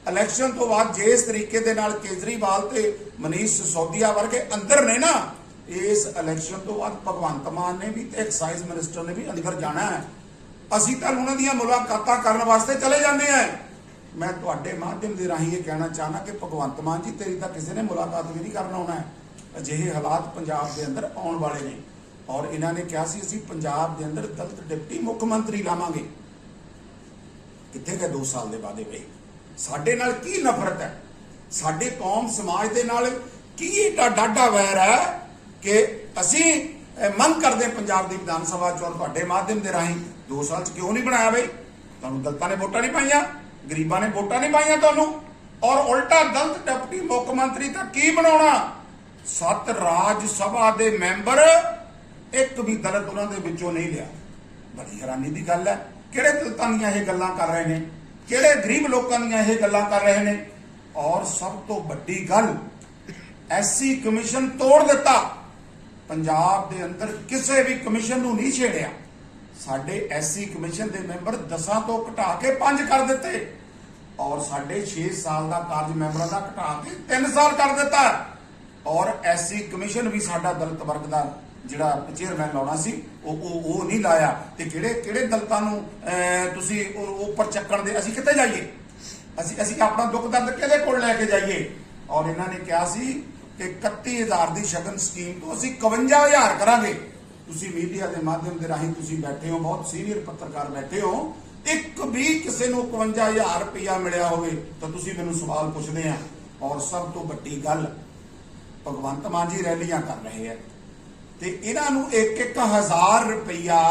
ਇਲੈਕਸ਼ਨ ਤੋਂ ਬਾਅਦ ਜੇ ਇਸ ਤਰੀਕੇ ਦੇ ਨਾਲ ਕੇਜਰੀਵਾਲ ਤੇ ਮਨੀਸ਼ ਸਿਸੋਦੀਆ ਵਰਗੇ ਅੰਦਰ ਨੇ ਨਾ, ਇਸ ਇਲੈਕਸ਼ਨ ਤੋਂ ਬਾਅਦ ਭਗਵੰਤ ਮਾਨ ਨੇ ਵੀ ਤੇ ਐਕਸਾਈਜ਼ ਮਿਨਿਸਟਰ ਨੇ ਵੀ ਅੰਦਰ ਜਾਣਾ ਹੈ। ਅਸੀਂ ਤਾਂ ਉਹਨਾਂ ਦੀਆਂ ਮੁਲਾਕਾਤਾਂ ਕਰਨ ਵਾਸਤੇ ਚਲੇ ਜਾਂਦੇ ਹਾਂ। ਮੈਂ ਤੁਹਾਡੇ ਮਾਧਿਅਮ ਦੇ ਰਾਹੀਂ ਇਹ ਕਹਿਣਾ ਚਾਹਨਾ ਕਿ ਭਗਵੰਤ ਮਾਨ ਜੀ, ਤੇਰੀ ਤਾਂ ਕਿਸੇ ਨੇ ਮੁਲਾਕਾਤ ਵੀ ਨਹੀਂ ਕਰਨ ਆਉਣਾ ਹੈ। ਅਜਿਹੇ ਹਾਲਾਤ ਪੰਜਾਬ ਦੇ ਅੰਦਰ ਆਉਣ ਵਾਲੇ ਨੇ। ਔਰ ਇਹਨਾਂ ਨੇ ਕਿਹਾ ਸੀ, ਅਸੀਂ ਪੰਜਾਬ ਦੇ ਅੰਦਰ ਦਲਤ ਡਿਪਟੀ ਮੁੱਖ ਮੰਤਰੀ ਲਾਵਾਂਗੇ। ਕਿੱਥੇ ਗਏ 2 ਸਾਲ ਦੇ ਬਾਅਦ ਬਈ ਸਾਡੇ ਨਾਲ ਕੀ ਨਫ਼ਰਤ ਹੈ? ਸਾਡੇ ਕੌਮ ਸਮਾਜ ਦੇ ਨਾਲ ਕੀ ਏਡਾ ਡਾਢਾ ਵੈਰ ਹੈ ਕਿ ਅਸੀਂ ਮੰਗ ਕਰਦੇ ਪੰਜਾਬ ਦੀ ਵਿਧਾਨ ਸਭਾ ਚ ਤੁਹਾਡੇ ਮਾਧਿਅਮ ਦੇ ਰਾਹੀਂ। 2 ਸਾਲ ਚ ਕਿਉਂ ਨਹੀਂ ਬਣਾਇਆ ਬਈ? ਤੁਹਾਨੂੰ ਦਲਤਾਂ ਨੇ ਵੋਟਾਂ ਨਹੀਂ ਪਾਈਆਂ। ਗਰੀਬਾਂ ਨੇ ਵੋਟਾਂ ਨਹੀਂ ਪਾਈਆਂ ਤੁਹਾਨੂੰ। ਔਰ ਉਲਟਾ ਦਲਤ ਡਿਪਟੀ ਮੁੱਖ ਮੰਤਰੀ ਤਾਂ ਕੀ ਬਣਾਉਣਾ? ਸੱਤ ਰਾਜ ਸਭਾ ਦੇ ਮੈਂਬਰ ਇੱਕ ਵੀ ਦਲਤ ਉਹਨਾਂ ਦੇ ਵਿੱਚੋਂ ਨਹੀਂ ਲਿਆ। ਬੜੀ ਹੈਰਾਨੀ ਦੀ ਗੱਲ ਹੈ। ਕਿਹੜੇ ਦਲਤਾਂ ਦੀਆਂ ਇਹ ਗੱਲਾਂ ਕਰ ਰਹੇ ਨੇ? ਕਿਹੜੇ ਗਰੀਬ ਲੋਕਾਂ ਦੀਆਂ ਇਹ ਗੱਲਾਂ ਕਰ ਰਹੇ ਨੇ? ਔਰ ਸਭ ਤੋਂ ਵੱਡੀ ਗੱਲ, ਐਸਸੀ ਕਮਿਸ਼ਨ ਤੋੜ ਦਿੱਤਾ। ਪੰਜਾਬ ਦੇ ਅੰਦਰ ਕਿਸੇ ਵੀ ਕਮਿਸ਼ਨ ਨੂੰ ਨਹੀਂ ਛੇੜਿਆ। ਸਾਡੇ ਐਸਸੀ ਕਮਿਸ਼ਨ ਦੇ ਮੈਂਬਰ 10 ਤੋਂ ਘਟਾ ਕੇ 5 ਕਰ ਦਿੱਤੇ। ਔਰ ਸਾਡੇ 6 ਸਾਲ ਦਾ ਕਾਰਜ ਮੈਂਬਰਾਂ ਦਾ ਘਟਾ ਕੇ 3 ਸਾਲ ਕਰ ਦਿੱਤਾ। ਔਰ ਐਸਸੀ ਕਮਿਸ਼ਨ ਵੀ ਸਾਡਾ ਦਲਿਤ ਵਰਗ ਦਾ ਜਿਹੜਾ ਚੇਅਰਮੈਨ ਲਾਉਣਾ ਸੀ, ਉਹ ਉਹ ਉਹ ਨਹੀਂ ਲਾਇਆ। ਤੇ ਕਿਹੜੇ ਕਿਹੜੇ ਦਲਤਾਂ ਨੂੰ ਤੁਸੀਂ ਉੱਪਰ ਚੱਕਣ ਦੇ ਅਸੀਂ ਕਿੱਥੇ ਜਾਈਏ? ਅਸੀਂ ਅਸੀਂ ਆਪਣਾ ਦੁੱਖ ਦਰਦ ਕਿਹਦੇ ਕੋਲ ਲੈ ਕੇ ਜਾਈਏ? ਔਰ ਇਹਨਾਂ ਨੇ ਕਿਹਾ ਸੀ ਕਿ 31000 ਦੀ ਸ਼ਗਨ ਸਕੀਮ ਤੋਂ ਅਸੀਂ 51000 ਕਰਾਂਗੇ। ਤੁਸੀਂ ਮੀਡੀਆ ਦੇ ਮਾਧਿਅਮ ਦੇ ਰਾਹੀਂ ਤੁਸੀਂ ਬੈਠੇ ਹੋ, ਬਹੁਤ ਸੀਨੀਅਰ ਪੱਤਰਕਾਰ ਬੈਠੇ ਹੋ, ਇੱਕ ਵੀ ਕਿਸੇ ਨੂੰ 51000 ਰੁਪਇਆ ਮਿਲਿਆ ਹੋਵੇ ਤਾਂ ਤੁਸੀਂ ਮੈਨੂੰ ਸਵਾਲ ਪੁੱਛਦੇ ਆ। ਔਰ ਸਭ ਤੋਂ ਵੱਡੀ ਗੱਲ, ਭਗਵੰਤ ਮਾਨ ਜੀ ਰੈਲੀਆਂ ਕਰ ਰਹੇ ਆ। ਤੇ ਇਹਨਾਂ ਨੂੰ ਇੱਕ ਇੱਕ ਹਜ਼ਾਰ ਰੁਪਈਆ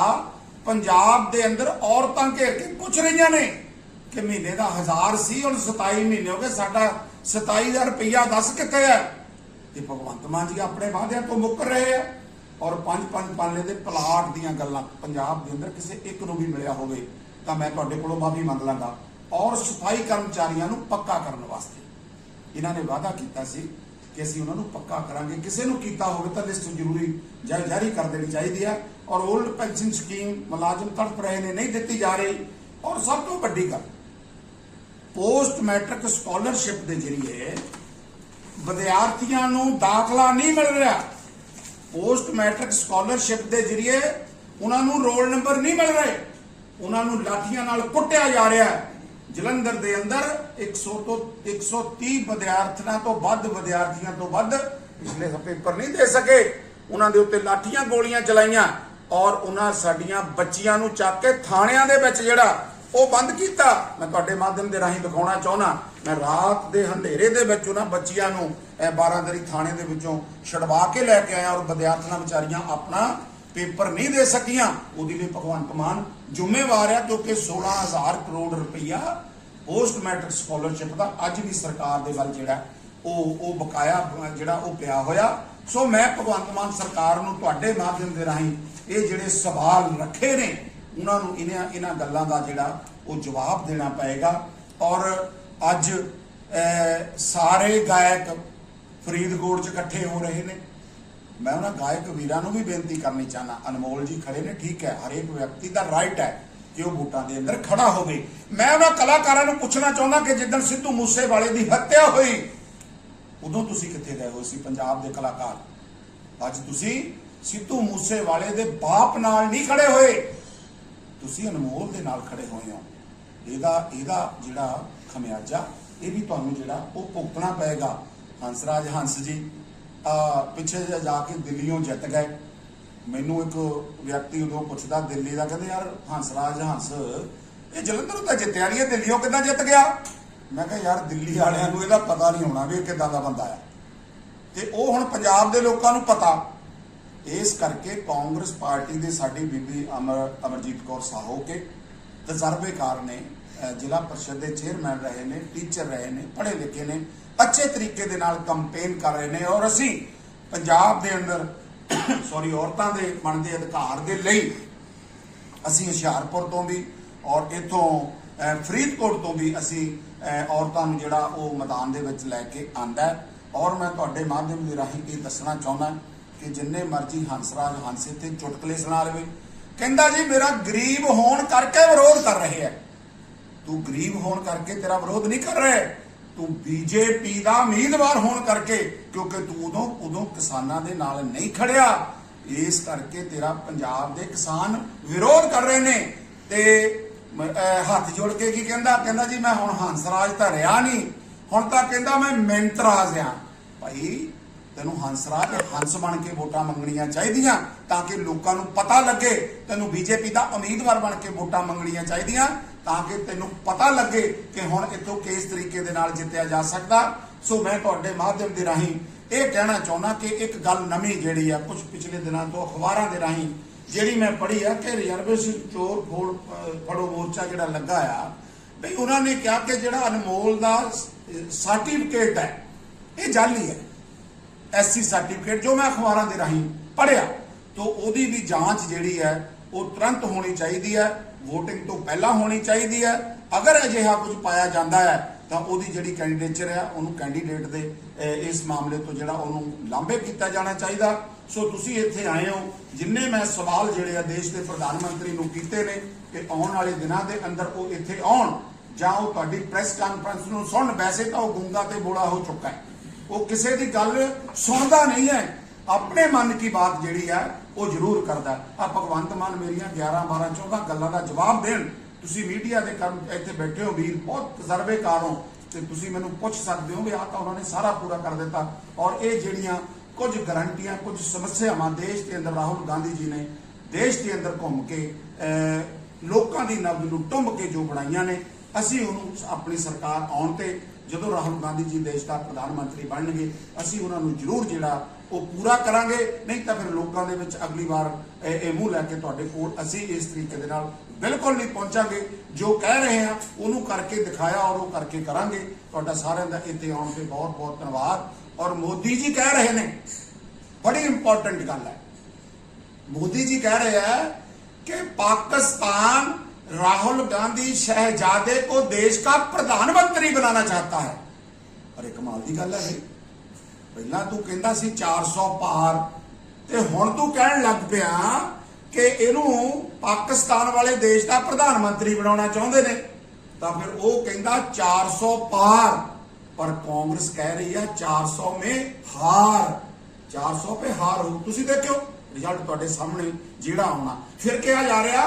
ਪੰਜਾਬ ਦੇ ਅੰਦਰ ਔਰਤਾਂ ਘੇਰ ਕੇ ਪੁੱਛ ਰਹੀਆਂ ਨੇ ਕਿ ਮਹੀਨੇ ਦਾ ਹਜ਼ਾਰ ਸੀ, ਹੁਣ 27 ਮਹੀਨੇ ਹੋ ਗਏ, ਸਾਡਾ 27000 ਰੁਪਈਆ ਦੱਸ ਕਿੱਥੇ ਹੈ? ਤੇ ਭਗਵੰਤ ਮਾਨ ਜੀ ਆਪਣੇ ਵਾਅਦਿਆਂ ਤੋਂ ਮੁੱਕਰ ਰਹੇ ਆ। ਔਰ ਪੰਜ ਪੰਜ ਪਾਲੇ ਦੇ ਪਲਾਟ ਦੀਆਂ ਗੱਲਾਂ ਪੰਜਾਬ ਦੇ ਅੰਦਰ ਕਿਸੇ ਇੱਕ ਨੂੰ ਵੀ ਮਿਲਿਆ ਹੋਵੇ, ਤਾਂ ਮੈਂ ਤੁਹਾਡੇ ਕੋਲੋਂ ਮਾਫੀ ਮੰਗ ਲਾਂਗਾ। ਔਰ ਸਫ਼ਾਈ ਕਰਮਚਾਰੀਆਂ ਨੂੰ ਪੱਕਾ ਕਰਨ ਵਾਸਤੇ। ਇਹਨਾਂ ਨੇ ਵਾਅਦਾ ਕੀਤਾ ਸੀ ਕਿ ਅਸੀਂ ਉਹਨਾਂ ਨੂੰ ਪੱਕਾ ਕਰਾਂਗੇ। ਕਿਸੇ ਨੂੰ ਕੀਤਾ ਹੋਵੇ ਤਾਂ ਲਿਸਟ ਜ਼ਰੂਰੀ ਜਾ- ਜਾਰੀ ਕਰ ਦੇਣੀ ਚਾਹੀਦੀ ਹੈ। ਔਰ 올ਡ ਪੈਨਸ਼ਨ ਸਕੀਮ ਮੁਲਾਜ਼ਮ ਤੜਪ ਰਹੇ ਨੇ, ਨਹੀਂ ਦਿੱਤੀ ਜਾ ਰਹੀ। ਔਰ ਸਭ ਤੋਂ ਵੱਡੀ ਗੱਲ ਪੋਸਟ ਮੈਟ੍ਰਿਕ ਸਕਾਲਰਸ਼ਿਪ ਦੇ ਜ਼ਰੀਏ ਵਿਦਿਆਰਥੀਆਂ ਨੂੰ ਦਾਖਲਾ ਨਹੀਂ ਮਿਲ ਰਿਹਾ। ਪੋਸਟ ਮੈਟ੍ਰਿਕ ਸਕਾਲਰਸ਼ਿਪ ਦੇ ਜ਼ਰੀਏ ਉਹਨਾਂ ਨੂੰ ਰੋਲ ਨੰਬਰ ਨਹੀਂ ਮਿਲ ਰਹੇ। ਉਹਨਾਂ ਨੂੰ ਲਾਠੀਆਂ ਨਾਲ ਕੁੱਟਿਆ ਜਾ ਰਿਹਾ ਹੈ। ਜਲੰਧਰ ਦੇ ਅੰਦਰ 100 ਤੋਂ 130 ਵਿਦਿਆਰਥੀਆਂ ਤੋਂ ਵੱਧ ਵਿਦਿਆਰਥੀਆਂ ਤੋਂ ਵੱਧ ਪਿਛਲੇ ਪੇਪਰ ਨਹੀਂ ਦੇ ਸਕੇ। ਉਹਨਾਂ ਦੇ ਉੱਤੇ ਲਾਠੀਆਂ ਗੋਲੀਆਂ ਚਲਾਈਆਂ ਔਰ ਉਹਨਾਂ ਸਾਡੀਆਂ ਬੱਚੀਆਂ ਨੂੰ ਚੱਕ ਕੇ ਥਾਣਿਆਂ ਦੇ ਵਿੱਚ ਜਿਹੜਾ ਉਹ ਬੰਦ ਕੀਤਾ। ਮੈਂ ਤੁਹਾਡੇ ਮਾਧਿਅਮ ਦੇ ਰਾਹੀਂ ਦਿਖਾਉਣਾ ਚਾਹੁੰਦਾ ਮੈਂ ਰਾਤ ਦੇ ਹਨੇਰੇ ਦੇ ਵਿੱਚ ਉਹਨਾਂ ਬੱਚੀਆਂ ਨੂੰ, ਇਹ 12 ਦਰੀ ਥਾਣੇ ਦੇ ਵਿੱਚੋਂ ਛਡਵਾ ਕੇ ਲੈ ਕੇ ਆਇਆ ਔਰ ਵਿਦਿਆਰਥਣਾਂ ਵਿਚਾਰੀਆਂ ਆਪਣਾ ਪੇਪਰ ਨਹੀਂ ਦੇ ਸਕੀਆਂ। ਉਹਦੇ ਲਈ ਭਗਵੰਤ ਮਾਨ ਜ਼ਿੰਮੇਵਾਰ ਹੈ ਕਿਉਂਕਿ 16000 ਕਰੋੜ ਰੁਪਈਆ ਪੋਸਟ ਮੈਟ੍ਰਿਕ ਸਕਾਲਰਸ਼ਿਪ ਦਾ ਅੱਜ ਵੀ ਸਰਕਾਰ ਦੇ ਵੱਲ ਜਿਹੜਾ ਉਹ ਉਹ ਬਕਾਇਆ ਜਿਹੜਾ ਉਹ ਪਿਆ ਹੋਇਆ। ਸੋ ਮੈਂ ਭਗਵੰਤ ਮਾਨ ਸਰਕਾਰ ਨੂੰ ਤੁਹਾਡੇ ਮਾਧਿਅਮ ਦੇ ਰਾਹੀਂ ਇਹ ਜਿਹੜੇ ਸਵਾਲ ਰੱਖੇ ਨੇ, ਉਹਨਾਂ ਨੂੰ ਇਹਨਾਂ ਇਹਨਾਂ ਗੱਲਾਂ ਦਾ ਜਿਹੜਾ ਉਹ ਜਵਾਬ ਦੇਣਾ ਪਏਗਾ। ਔਰ ਅੱਜ ਅਹ, ਸਾਰੇ ਗਾਇਕ ਫਰੀਦਕੋਟ 'ਚ ਇਕੱਠੇ ਹੋ ਰਹੇ ਨੇ। ਮੈਂ ਉਹਨਾਂ ਗਾਇਕ ਵੀਰਾਂ ਨੂੰ ਵੀ ਬੇਨਤੀ ਕਰਨੀ ਚਾਹਨਾ ਅਨਮੋਲ ਜੀ ਖੜੇ ਨੇ ਠੀਕ ਹੈ ਹਰੇਕ ਵਿਅਕਤੀ ਦਾ ਰਾਈਟ ਹੈ ਕਿ ਉਹ ਵੋਟਾਂ ਦੇ ਅੰਦਰ ਖੜਾ ਹੋਵੇ। ਮੈਂ ਉਹਨਾਂ ਕਲਾਕਾਰਾਂ ਨੂੰ ਪੁੱਛਣਾ ਚਾਹੁੰਦਾ ਕਿ ਜਿੱਦਣ ਸਿੱਧੂ ਮੂਸੇਵਾਲੇ ਦੀ ਹੱਤਿਆ ਹੋਈ ਉਦੋਂ ਤੁਸੀਂ ਕਿੱਥੇ ਗਏ ਹੋ ਸੀ ਪੰਜਾਬ ਦੇ ਕਲਾਕਾਰ? ਅੱਜ ਤੁਸੀਂ ਸਿੱਧੂ ਮੂਸੇਵਾਲੇ ਦੇ ਬਾਪ ਨਾਲ ਨਹੀਂ ਖੜੇ ਹੋਏ। ਤੁਸੀਂ ਅਨਮੋਲ ਦੇ ਨਾਲ ਖੜੇ ਹੋਏ ਹੋ। ਇਹਦਾ ਇਹਦਾ ਜਿਹੜਾ ਖਮਿਆਜਾ ਇਹ ਵੀ ਤੁਹਾਨੂੰ ਜਿਹੜਾ ਉਹ ਭੁਗਤਣਾ ਪਏਗਾ। ਹੰਸਰਾਜ ਹੰਸ ਜੀ ਆ ਪਿੱਛੇ ਜਿਹੇ ਜਾ ਕੇ ਦਿੱਲੀੋਂ ਜਿੱਤ ਗਏ। ਮੈਨੂੰ ਇੱਕ ਵਿਅਕਤੀ ਉਦੋਂ ਪੁੱਛਦਾ, ਦਿੱਲੀ ਦਾ ਕਹਿੰਦੇ, ਯਾਰ ਹੰਸਰਾਜ ਹੰਸ, ਇਹ ਜਲੰਧਰੋਂ ਤਾਂ ਜਿੱਤਿਆ ਨਹੀਂ ਇਹ ਦਿੱਲੀੋਂ ਕਿੱਦਾਂ ਜਿੱਤ ਗਿਆ? ਮੈਂ ਕਿਹਾ, ਯਾਰ, ਦਿੱਲੀ ਵਾਲਿਆਂ ਨੂੰ ਇਹਦਾ ਪਤਾ ਨਹੀਂ ਹੋਣਾ ਵੀ ਇਹ ਕਿੱਦਾਂ ਦਾ ਬੰਦਾ ਆ ਤੇ ਉਹ ਹੁਣ ਪੰਜਾਬ ਦੇ ਲੋਕਾਂ ਨੂੰ ਪਤਾ। ਇਸ ਕਰਕੇ ਕਾਂਗਰਸ ਪਾਰਟੀ ਦੇ ਸਾਡੀ ਬੀਬੀ ਅਮਰ, ਅਮਰਜੀਤ ਕੌਰ ਸਾਹੋ ਕੇ ਤਜਰਬੇਕਾਰ ਨੇ ਜ਼ਿਲ੍ਹਾ ਪਰਿਸ਼ਦ ਦੇ ਚੇਅਰਮੈਨ ਰਹੇ ਨੇ, ਟੀਚਰ ਰਹੇ ਨੇ, ਪੜ੍ਹੇ ਲਿਖੇ ਨੇ, ਅੱਛੇ ਤਰੀਕੇ ਦੇ ਨਾਲ ਕੰਪੇਨ ਕਰ ਰਹੇ ਨੇ ਔਰ ਅਸੀਂ ਪੰਜਾਬ ਦੇ ਅੰਦਰ ਸੌਰੀ ਔਰਤਾਂ ਦੇ ਬਣਦੇ ਅਧਿਕਾਰ ਦੇ ਲਈ ਅਸੀਂ ਹੁਸ਼ਿਆਰਪੁਰ ਤੋਂ ਵੀ ਔਰ ਇਥੋਂ ਫਰੀਦਕੋਟ ਤੋਂ ਵੀ ਅਸੀਂ ਔਰਤਾਂ ਨੂੰ ਜਿਹੜਾ ਉਹ ਮੈਦਾਨ ਦੇ ਵਿੱਚ ਲੈ ਕੇ ਆਂਦਾ ਔਰ ਮੈਂ ਤੁਹਾਡੇ ਮਾਧਿਅਮ ਦੇ ਰਾਹੀਂ ਇਹ ਦੱਸਣਾ ਚਾਹੁੰਦਾ ਕਿ ਜਿੰਨੇ ਮਰਜ਼ੀ ਹੰਸਰਾਜ ਹੰਸ ਇੱਥੇ ਚੁਟਕਲੇ ਸੁਣਾ ਲਵੇ। ਕਹਿੰਦਾ ਜੀ, ਮੇਰਾ ਗਰੀਬ ਹੋਣ ਕਰਕੇ ਵਿਰੋਧ ਕਰ ਰਹੇ ਹੈ। ਤੂੰ ਗਰੀਬ ਹੋਣ ਕਰਕੇ ਤੇਰਾ ਵਿਰੋਧ ਨਹੀਂ ਕਰ ਰਿਹਾ। ਤੂੰ ਬੀਜੇਪੀ ਦਾ ਉਮੀਦਵਾਰ ਹੋਣ ਕਰਕੇ, ਕਿਉਂਕਿ ਤੂੰ ਉਦੋਂ ਉਦੋਂ ਕਿਸਾਨਾਂ ਦੇ ਨਾਲ ਨਹੀਂ ਖੜਿਆ। ਇਸ ਕਰਕੇ ਤੇਰਾ ਪੰਜਾਬ ਦੇ ਕਿਸਾਨ ਵਿਰੋਧ ਕਰ ਰਹੇ ਨੇ। ਤੇ ਹੱਥ ਜੋੜ ਕੇ ਕੀ ਕਹਿੰਦਾ? ਕਹਿੰਦਾ ਜੀ, ਮੈਂ ਹੁਣ ਹੰਸਰਾਜ ਤਾਂ ਰਿਹਾ ਨਹੀਂ। ਹੁਣ ਤਾਂ ਕਹਿੰਦਾ ਮੈਂ ਮੈਂਤਰਾਜ ਆ ਭਾਈ, ਤੈਨੂੰ ਹੰਸਰਾਜ, ਹੰਸ ਬਣ ਕੇ ਵੋਟਾਂ ਮੰਗਣੀਆਂ ਚਾਹੀਦੀਆਂ ਤਾਂ ਕਿ ਲੋਕਾਂ ਨੂੰ ਪਤਾ ਲੱਗੇ। ਤੈਨੂੰ ਬੀਜੇਪੀ ਦਾ ਉਮੀਦਵਾਰ ਬਣ ਕੇ ਵੋਟਾਂ ਮੰਗਣੀਆਂ ਚਾਹੀਦੀਆਂ। ਤਾਂ ਕਿ ਤੈਨੂੰ ਪਤਾ ਲੱਗੇ ਕਿ ਹੁਣ ਇੱਥੋਂ ਕਿਸ ਤਰੀਕੇ ਦੇ ਨਾਲ ਜਿੱਤਿਆ ਜਾ ਸਕਦਾ। ਸੋ ਮੈਂ ਤੁਹਾਡੇ ਮਾਧਿਅਮ ਦੇ ਰਾਹੀਂ ਇਹ ਕਹਿਣਾ ਚਾਹੁੰਦਾ ਕਿ ਇੱਕ ਗੱਲ ਨਵੀਂ ਜਿਹੜੀ ਆ, ਕੁਝ ਪਿਛਲੇ ਦਿਨਾਂ ਤੋਂ ਅਖਬਾਰਾਂ ਦੇ ਰਾਹੀਂ ਜਿਹੜੀ ਮੈਂ ਪੜ੍ਹੀ ਆ ਕਿ ਰਿਜ਼ਰਵੇਸ਼ਨ ਚੋਰ ਫੋੜ ਫੜੋ ਮੋਰਚਾ ਜਿਹੜਾ ਲੱਗਾ ਆ ਵੀ ਉਹਨਾਂ ਨੇ ਕਿਹਾ ਕਿ ਜਿਹੜਾ ਅਨਮੋਲ ਦਾ ਸਰਟੀਫਿਕੇਟ ਹੈ, ਇਹ ਜਾਲੀ ਹੈ ਐਸਸੀ ਸਰਟੀਫਿਕੇਟ ਜੋ ਮੈਂ ਅਖਬਾਰਾਂ ਦੇ ਰਾਹੀਂ ਪੜ੍ਹਿਆ। ਤੋਂ ਉਹਦੀ ਵੀ ਜਾਂਚ ਜਿਹੜੀ ਹੈ ਉਹ ਤੁਰੰਤ ਹੋਣੀ ਚਾਹੀਦੀ ਹੈ, VOTING ਤੋਂ ਪਹਿਲਾਂ ਹੋਣੀ ਚਾਹੀਦੀ ਹੈ। ਅਗਰ ਅਜਿਹਾ ਕੁਝ ਪਾਇਆ ਜਾਂਦਾ ਹੈ, ਤਾਂ ਉਹਦੀ ਜਿਹੜੀ ਕੈਂਡੀਡੇਚਰ ਹੈ, ਉਹਨੂੰ ਕੈਂਡੀਡੇਟ ਦੇ ਇਸ ਮਾਮਲੇ ਤੋਂ ਜਿਹੜਾ ਉਹਨੂੰ ਲਾਂਭੇ ਕੀਤਾ ਜਾਣਾ ਚਾਹੀਦਾ। ਸੋ ਤੁਸੀਂ ਇੱਥੇ ਆਏ ਹੋ, ਜਿੰਨੇ ਮੈਂ ਸਵਾਲ ਜਿਹੜੇ ਆ ਦੇਸ਼ ਦੇ ਪ੍ਰਧਾਨ ਮੰਤਰੀ ਨੂੰ ਕੀਤੇ ਨੇ ਕਿ ਆਉਣ ਵਾਲੇ ਦਿਨਾਂ ਦੇ ਅੰਦਰ ਉਹ ਇੱਥੇ ਆਉਣ, ਜਾਂ ਉਹ ਤੁਹਾਡੀ ਪ੍ਰੈਸ ਕਾਨਫਰੰਸ ਨੂੰ ਸੁਣਨ, ਵੈਸੇ ਤਾਂ ਉਹ ਗੁੰਗਾ ਤੇ ਬੋਲਾ ਹੋ ਚੁੱਕਾ ਹੈ। ਉਹ ਕਿਸੇ ਦੀ ਗੱਲ ਸੁਣਦਾ ਨਹੀਂ ਹੈ ਆਪਣੇ ਮਨ ਕੀ ਬਾਤ ਜਿਹੜੀ ਹੈ ਉਹ ਜ਼ਰੂਰ ਕਰਦਾ। ਆ ਭਗਵੰਤ ਮਾਨ ਮੇਰੀਆਂ 11 12 14 ਗੱਲਾਂ ਦਾ ਜਵਾਬ ਦੇਣ। ਤੁਸੀਂ ਮੀਡੀਆ ਦੇ ਕੰਮ ਇੱਥੇ ਬੈਠੇ ਹੋ, ਵੀਰ, ਬਹੁਤ ਤਜਰਬੇਕਾਰ ਹੋ। ਤੇ ਤੁਸੀਂ ਮੈਨੂੰ ਪੁੱਛ ਸਕਦੇ ਹੋ ਵੀ ਆਹ ਤਾਂ ਉਹਨਾਂ ਨੇ ਸਾਰਾ ਪੂਰਾ ਕਰ ਦਿੱਤਾ। ਔਰ ਇਹ ਜਿਹੜੀਆਂ ਕੁਝ ਗਰੰਟੀਆਂ, ਕੁਝ ਸਮੱਸਿਆਵਾਂ ਦੇਸ਼ ਦੇ ਅੰਦਰ ਰਾਹੁਲ ਗਾਂਧੀ ਜੀ ਨੇ ਦੇਸ਼ ਦੇ ਅੰਦਰ ਘੁੰਮ ਕੇ ਲੋਕਾਂ ਦੀ ਨਬਜ਼ ਨੂੰ ਟੁੰਬ ਕੇ ਜੋ ਬਣਾਈਆਂ ਨੇ, ਅਸੀਂ ਉਹਨੂੰ ਆਪਣੀ ਸਰਕਾਰ ਆਉਣ ਤੇ ਜਦੋਂ ਰਾਹੁਲ ਗਾਂਧੀ ਜੀ ਦੇਸ਼ ਦਾ ਪ੍ਰਧਾਨ ਮੰਤਰੀ ਬਣਨਗੇ, ਅਸੀਂ ਉਹਨਾਂ ਨੂੰ ਜ਼ਰੂਰ ਜਿਹੜਾ ਉਹ ਪੂਰਾ ਕਰਾਂਗੇ ਨਹੀਂ ਤਾਂ ਫਿਰ ਲੋਕਾਂ ਦੇ ਵਿੱਚ ਅਗਲੀ ਵਾਰ ਇਹ ਇਹ ਮੂੰਹ ਲੈ ਕੇ ਤੁਹਾਡੇ ਕੋਲ ਅਸੀਂ ਇਸ ਤਰੀਕੇ ਦੇ ਨਾਲ ਬਿਲਕੁਲ ਨਹੀਂ ਪਹੁੰਚਾਂਗੇ ਜੋ ਕਹਿ ਰਹੇ ਹਾਂ ਉਹਨੂੰ ਕਰਕੇ ਦਿਖਾਇਆ ਔਰ ਉਹ ਕਰਕੇ ਕਰਾਂਗੇ ਤੁਹਾਡਾ ਸਾਰਿਆਂ ਦਾ ਇੱਥੇ ਆਉਣ ਤੇ ਬਹੁਤ ਬਹੁਤ ਧੰਨਵਾਦ ਔਰ ਮੋਦੀ ਜੀ ਕਹਿ ਰਹੇ ਨੇ ਬੜੀ ਇੰਪੋਰਟੈਂਟ ਗੱਲ ਹੈ मोदी जी कह रहे हैं कि पाकिस्तान राहुल गांधी शहजादे को देश का प्रधानमंत्री बनाना चाहता है ਅਰੇ ਕਮਾਲ ਦੀ ਗੱਲ ਹੈ ਬਈ ਪਹਿਲਾਂ ਤੂੰ ਕਹਿੰਦਾ ਸੀ 400 ਪਾਰ ਤੇ ਹੁਣ ਤੂੰ ਕਹਿਣ ਲੱਗ ਪਿਆ ਕਿ ਇਹਨੂੰ ਪਾਕਿਸਤਾਨ ਵਾਲੇ ਦੇਸ਼ ਦਾ ਪ੍ਰਧਾਨ ਮੰਤਰੀ ਬਣਾਉਣਾ ਚਾਹੁੰਦੇ ਨੇ ਤਾਂ ਫਿਰ ਉਹ ਕਹਿੰਦਾ 400 ਪਾਰ ਪਰ ਕਾਂਗਰਸ ਕਹਿ ਰਹੀ ਹੈ 400 ਮੇ ਹਾਰ 400 पे ਹਾਰ ਹੋ ਤੁਸੀਂ ਦੇਖਿਓ ਰਿਜ਼ਲਟ ਤੁਹਾਡੇ ਸਾਹਮਣੇ ਜਿਹੜਾ ਆਉਣਾ ਫਿਰ ਕਿਹਾ ਜਾ ਰਿਹਾ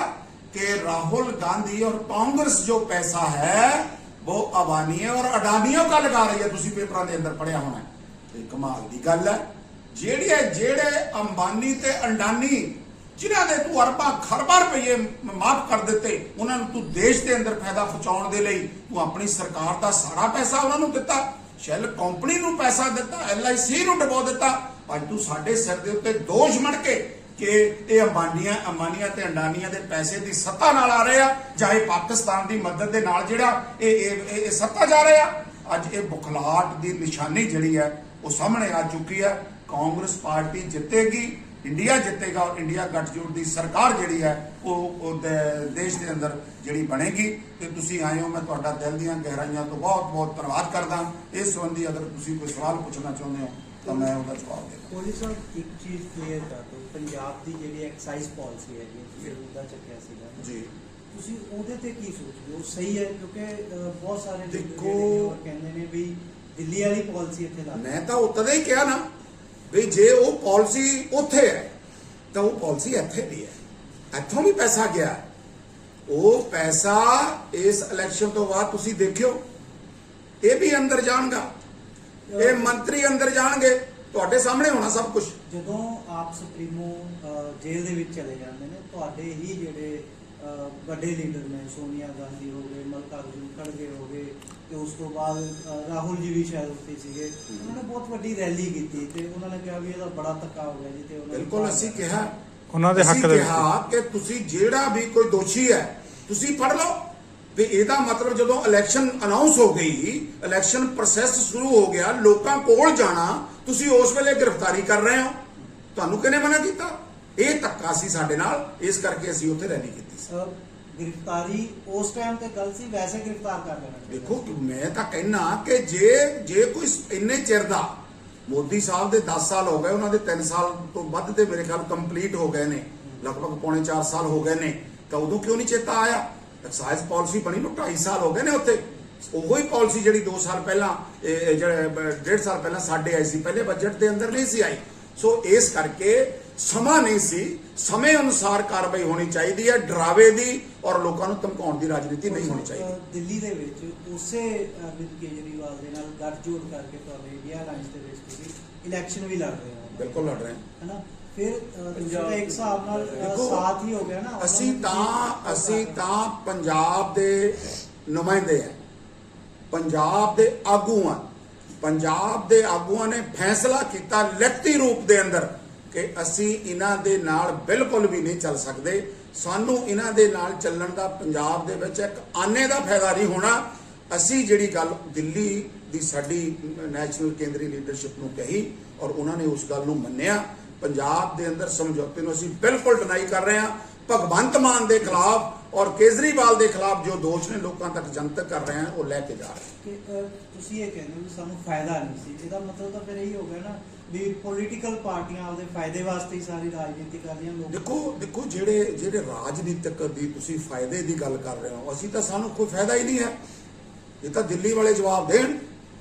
ਕਿ ਰਾਹੁਲ गांधी और कांग्रेस जो पैसा है वो अबानियों और अडानियों का लगा रही है ਤੁਸੀਂ ਪੇਪਰਾਂ ਦੇ ਅੰਦਰ ਪੜਿਆ ਹੋਣਾ ਇਹ ਕਮਾਲ ਦੀ ਗੱਲ ਹੈ। ਜਿਹੜੇ ਜਿਹੜੇ ਅੰਬਾਨੀ ਤੇ ਅੰਡਾਨੀ, ਜਿਨ੍ਹਾਂ ਦੇ ਤੂੰ ਅਰਬਾਂ ਖਰਬਾਂ ਰੁਪਏ ਮਾਫ ਕਰ ਦਿੱਤੇ, ਉਹਨਾਂ ਨੂੰ ਤੂੰ ਦੇਸ਼ ਦੇ ਅੰਦਰ ਫਾਇਦਾ ਪਹੁੰਚਾਉਣ ਦੇ ਲਈ ਤੂੰ ਆਪਣੀ ਸਰਕਾਰ ਦਾ ਸਾਰਾ ਪੈਸਾ ਉਹਨਾਂ ਨੂੰ ਦਿੱਤਾ। ਸ਼ੈਲ ਕੰਪਨੀ ਨੂੰ ਪੈਸਾ ਦਿੱਤਾ, ਐਲਆਈਸੀ ਨੂੰ ਡਬੋ ਦਿੱਤਾ। ਅੱਜ ਤੂੰ ਸਾਡੇ ਸਿਰ ਦੇ ਉੱਤੇ ਦੋਸ਼ ਮੜ ਕੇ ਕਿ ਇਹ ਅੰਬਾਨੀਆਂ ਅੰਬਾਨੀਆਂ ਤੇ ਅੰਡਾਨੀਆਂ ਦੇ ਪੈਸੇ ਦੀ ਸੱਤਾ ਨਾਲ ਆ ਰਹੇ ਆ, ਜਾਂ ਪਾਕਿਸਤਾਨ ਦੀ ਮਦਦ ਦੇ ਨਾਲ ਜਿਹੜਾ ਇਹ ਇਹ ਸੱਤਾ ਜਾ ਰਿਹਾ ਅੱਜ ਇਹ ਬੁਖਲਾਟ ਦੀ ਨਿਸ਼ਾਨੀ ਜਿਹੜੀ ਹੈ ਉਹ ਸਾਹਮਣੇ ਆ ਚੁੱਕੀ ਹੈ ਕਾਂਗਰਸ ਪਾਰਟੀ ਜਿੱਤੇਗੀ ਇੰਡੀਆ ਜਿੱਤੇਗਾ ਔਰ ਇੰਡੀਆ ਗੱਠਜੋੜ ਦੀ ਸਰਕਾਰ ਜਿਹੜੀ ਹੈ ਉਹ ਉਹ ਦੇ- ਦੇਸ਼ ਦੇ ਅੰਦਰ ਜਿਹੜੀ ਬਣੇਗੀ। ਤੇ ਤੁਸੀਂ ਆਏ ਹੋ ਮੈਂ ਤੁਹਾਡਾ ਦਿਲ ਦੀਆਂ ਗਹਿਰਾਈਆਂ ਤੋਂ ਬਹੁਤ ਬਹੁਤ ਧੰਨਵਾਦ ਕਰਦਾ। ਇਸ ਸੰਬੰਧੀ ਅਗਰ ਤੁਸੀਂ ਕੋਈ ਸਵਾਲ ਪੁੱਛਣਾ ਚਾਹੁੰਦੇ ਹੋ ਤਾਂ ਮੈਂ ਉਹਦਾ ਜਵਾਬ ਦੇਵਾਂ ਕੋਹਲੀ ਸਾਹਿਬ ਇੱਕ ਚੀਜ਼ ਕਲੀਅਰ ਕਰ ਦਿਓ। ਪੰਜਾਬ ਦੀ ਜਿਹੜੀ ਐਕਸਾਈਜ਼ ਪਾਲਿਸੀ ਹੈ ਜੀ ਉਹਦਾ ਚੱਕਿਆ ਸੀਗਾ। ਜੀ। ਤੁਸੀਂ ਉਹਦੇ ਤੇ ਕੀ ਸੋਚਦੇ ਹੋ? ਸਹੀ ਹੈ ਕਿਉਂਕਿ ਬਹੁਤ ਸਾਰੇ ਲੋਕ ਦੇਖੋ- ਕਹਿੰਦੇ ਨੇ ਵੀ ਦਿੱਲੀ ਵਾਲੀ ਪਾਲਿਸੀ ਇੱਥੇ ਲਾ ਮੈਂ ਤਾਂ ਉਤਦੇ ਹੀ ਕਿਹਾ ਨਾ ਵੀ ਜੇ ਉਹ ਪਾਲਿਸੀ ਉੱਥੇ ਹੈ ਤਾਂ ਉਹ ਪਾਲਿਸੀ ਇੱਥੇ ਵੀ ਹੈ। ਇੱਥੋਂ ਵੀ ਪੈਸਾ ਗਿਆ। ਉਹ ਪੈਸਾ ਇਸ ਇਲੈਕਸ਼ਨ ਤੋਂ ਬਾਅਦ ਤੁਸੀਂ ਦੇਖਿਓ ਇਹ ਵੀ ਅੰਦਰ ਜਾਣਗਾ। ਇਹ ਮੰਤਰੀ ਅੰਦਰ ਜਾਣਗੇ। ਤੁਹਾਡੇ ਸਾਹਮਣੇ ਹੋਣਾ ਸਭ ਕੁਝ ਜਦੋਂ ਆਪ ਸੁਪਰੀਮੋ ਜੇਲ੍ਹ ਦੇ ਵਿੱਚ ਚਲੇ ਜਾਂਦੇ ਨੇ ਤੁਹਾਡੇ ਹੀ ਜਿਹੜੇ ਵੱਡੇ ਲੀਡਰ ਨੇ ਸੋਨੀਆ ਗਾਂਧੀ ਹੋ ਗਏ ਮਲਕਾਰਜੁਨ ਖੜਗੇ ਹੋ ਗਏ ਤੇ ਉਸ ਤੋਂ ਬਾਅਦ ਰਾਹੁਲ ਜੀ ਵੀ ਸ਼ਾਇਦ ਉੱਥੇ ਸੀਗੇ ਉਹਨਾਂ ਨੇ ਬਹੁਤ ਵੱਡੀ ਰੈਲੀ ਕੀਤੀ ਤੇ ਉਹਨਾਂ ਨੇ ਕਿਹਾ ਵੀ ਇਹਦਾ ਬੜਾ ਧੱਕਾ ਹੋ ਗਿਆ ਜੀ ਤੇ ਉਹਨਾਂ ਨੂੰ ਬਿਲਕੁਲ ਅਸੀਂ। ਕਿਹਾ ਉਹਨਾਂ ਦੇ ਹੱਕ ਦੇ ਵਿੱਚ। ਕਿਹਾ ਕਿ ਤੁਸੀਂ ਜਿਹੜਾ ਵੀ ਕੋਈ ਦੋਸ਼ੀ ਹੈ ਤੁਸੀਂ ਫੜ ਲਓ ਵੀ ਇਹਦਾ ਮਤਲਬ ਜਦੋਂ ਇਲੈਕਸ਼ਨ ਅਨਾਉਂਸ ਹੋ ਗਈ ਇਲੈਕਸ਼ਨ ਪ੍ਰੋਸੈਸ ਸ਼ੁਰੂ ਹੋ ਗਿਆ ਲੋਕਾਂ ਕੋਲ ਜਾਣਾ ਤੁਸੀਂ ਉਸ ਵੇਲੇ ਗ੍ਰਿਫਤਾਰੀ ਕਰ ਰਹੇ ਹੋ ਤੁਹਾਨੂੰ ਕਿਹਨੇ ਮਨਾ ਕੀਤਾ ਇਹ ਧੱਕਾ ਸੀ ਸਾਡੇ ਨਾਲ ਇਸ ਕਰਕੇ ਅਸੀਂ ਉੱਥੇ ਰੈਲੀ ਕੀਤੀ ਸੀ ਗ੍ਰਿਫਤਾਰੀ ਉਸ ਟਾਈਮ ਤੇ ਗੱਲ ਸੀ ਵੈਸੇ ਗ੍ਰਿਫਤਾਰ ਕਰ ਚਾਹੀਦਾ ਦੇਖੋ ਮੈਂ ਤਾਂ ਕਹਿਣਾ ਕਿ ਜੇ ਜੇ ਕੋਈ ਇੰਨੇ ਚਿਰ ਦਾ ਮੋਦੀ ਸਾਹਿਬ ਦੇ 10 ਸਾਲ ਹੋ ਗਏ ਉਹਨਾਂ ਦੇ 3 ਸਾਲ ਤੋਂ ਵੱਧ ਤੇ ਮੇਰੇ ਖਿਆਲ ਕੰਪਲੀਟ ਹੋ ਗਏ ਨੇ ਲਗਭਗ ਪੌਣੇ 4 ਸਾਲ ਹੋ ਗਏ ਨੇ ਤਾਂ ਉਦੋਂ ਕਿਉਂ ਨਹੀਂ ਚੇਤਾ ਆਇਆ? ਐਕਸਾਈਜ਼ ਪਾਲਿਸੀ ਬਣੀ ਨੂੰ 2.5 ਸਾਲ ਹੋ ਗਏ ਨੇ ਉੱਥੇ। ਉਹੋ ਹੀ ਪਾਲਿਸੀ ਜਿਹੜੀ 2 ਸਾਲ ਪਹਿਲਾਂ ਜਿਹੜੇ ਬ- ਡੇਢ ਸਾਲ ਪਹਿਲਾਂ ਸਾਡੇ ਆਈ ਸੀ ਪਹਿਲੇ ਬਜਟ ਦੇ ਅੰਦਰ ਨਹੀਂ ਸੀ ਆਈ। ਸੋ ਇਸ ਕਰਕੇ ਸਮਾਂ ਨਹੀਂ ਸੀ। ਸਮੇਂ ਅਨੁਸਾਰ ਕਾਰਵਾਈ ਹੋਣੀ ਚਾਹੀਦੀ ਹੈ। ਡਰਾਵੇ ਦੀ ਔਰ ਲੋਕਾਂ ਨੂੰ ਧਮਕਾਉਣ ਦੀ ਰਾਜਨੀਤੀ ਨਹੀਂ ਹੋਣੀ ਚਾਹੀਦੀ। ਦਿੱਲੀ ਦੇ ਵਿੱਚ ਉਸੇ ਅਰਵਿੰਦ ਕੇਜਰੀਵਾਲ ਦੇ ਨਾਲ ਗੱਠਜੋੜ ਕਰਕੇ ਤੁਹਾਡੇ ਇੰਡੀਆ ਅਲਾਈਅੰਸ ਦੇ ਵਿੱਚ ਤੁਸੀਂ ਇਲੈਕਸ਼ਨ ਵੀ ਲੜ ਰਹੇ ਹੋ। ਬਿਲਕੁਲ ਲੜ ਰਹੇ ਹਾਂ। ਹੈਨਾ? ਫਿਰ ਤਾਂ ਇੱਕ ਹਿਸਾਬ ਨਾਲ ਸਾਥ ਹੀ ਹੋ ਗਿਆ ਨਾ। ਅਸੀਂ ਤਾਂ ਅਸੀਂ ਤਾਂ ਪੰਜਾਬ ਦੇ ਨੁਮਾਇੰਦੇ ਆ ਪੰਜਾਬ ਦੇ ਆਗੂ ਆ ਪੰਜਾਬ ਦੇ ਆਗੂਆਂ ਨੇ ਫੈਸਲਾ ਕੀਤਾ ਲਿਖਤੀ ਰੂਪ ਦੇ ਅੰਦਰ। ਕਿ ਅਸੀਂ ਇਹਨਾਂ ਦੇ ਨਾਲ ਬਿਲਕੁਲ ਵੀ ਨਹੀਂ ਚੱਲ ਸਕਦੇ। ਸਾਨੂੰ ਇਹਨਾਂ ਦੇ ਨਾਲ ਚੱਲਣ ਦਾ ਪੰਜਾਬ ਦੇ ਵਿੱਚ ਇੱਕ ਆਨੇ ਦਾ ਫਾਇਦਾ ਨਹੀਂ ਹੋਣਾ। ਅਸੀਂ ਜਿਹੜੀ ਗੱਲ ਦਿੱਲੀ ਦੀ ਸਾਡੀ ਨੈਸ਼ਨਲ ਕੇਂਦਰੀ ਲੀਡਰਸ਼ਿਪ ਨੂੰ ਕਹੀ ਔਰ ਉਹਨਾਂ ਨੇ ਉਸ ਗੱਲ ਨੂੰ ਮੰਨਿਆ, ਪੰਜਾਬ ਦੇ ਅੰਦਰ ਸਮਝੌਤੇ ਨੂੰ ਅਸੀਂ ਬਿਲਕੁਲ ਡਿਨਾਈ ਕਰ ਰਹੇ ਹਾਂ। ਭਗਵੰਤ ਮਾਨ ਦੇ ਖਿਲਾਫ ਔਰ ਕੇਜਰੀਵਾਲ ਦੇ ਖਿਲਾਫ ਜੋ ਦੋਸ਼ ਨੇ ਲੋਕਾਂ ਤੱਕ ਜਨਤਕ ਕਰ ਰਹੇ ਹਨ ਉਹ ਲੈ ਕੇ ਜਾ ਰਹੇ ਤੁਸੀਂ ਇਹ ਕਹਿੰਦੇ ਹੋ ਵੀ ਸਾਨੂੰ ਫਾਇਦਾ ਨਹੀਂ ਸੀ। ਇਹਦਾ ਮਤਲਬ ਤਾਂ ਫਿਰ ਇਹੀ ਹੋ ਗਿਆ ਨਾ ਵੀ ਪੋਲੀਟੀਕਲ ਪਾਰਟੀਆਂ ਆਪਦੇ ਫਾਇਦੇ ਵਾਸਤੇ ਹੀ ਸਾਰੀ ਰਾਜਨੀਤੀ ਕਰਦੀਆਂ ਲੋਕ। ਦੇਖੋ ਦੇਖੋ ਜਿਹੜੇ ਜਿਹੜੇ ਰਾਜਨੀਤਿਕ ਦੀ ਤੁਸੀਂ ਫਾਇਦੇ ਦੀ ਗੱਲ ਕਰ ਰਹੇ ਹੋ, ਅਸੀਂ ਤਾਂ ਸਾਨੂੰ ਕੋਈ ਫਾਇਦਾ ਹੀ ਨਹੀਂ ਹੈ। ਇਹ ਤਾਂ ਦਿੱਲੀ ਵਾਲੇ ਜਵਾਬ ਦੇਣ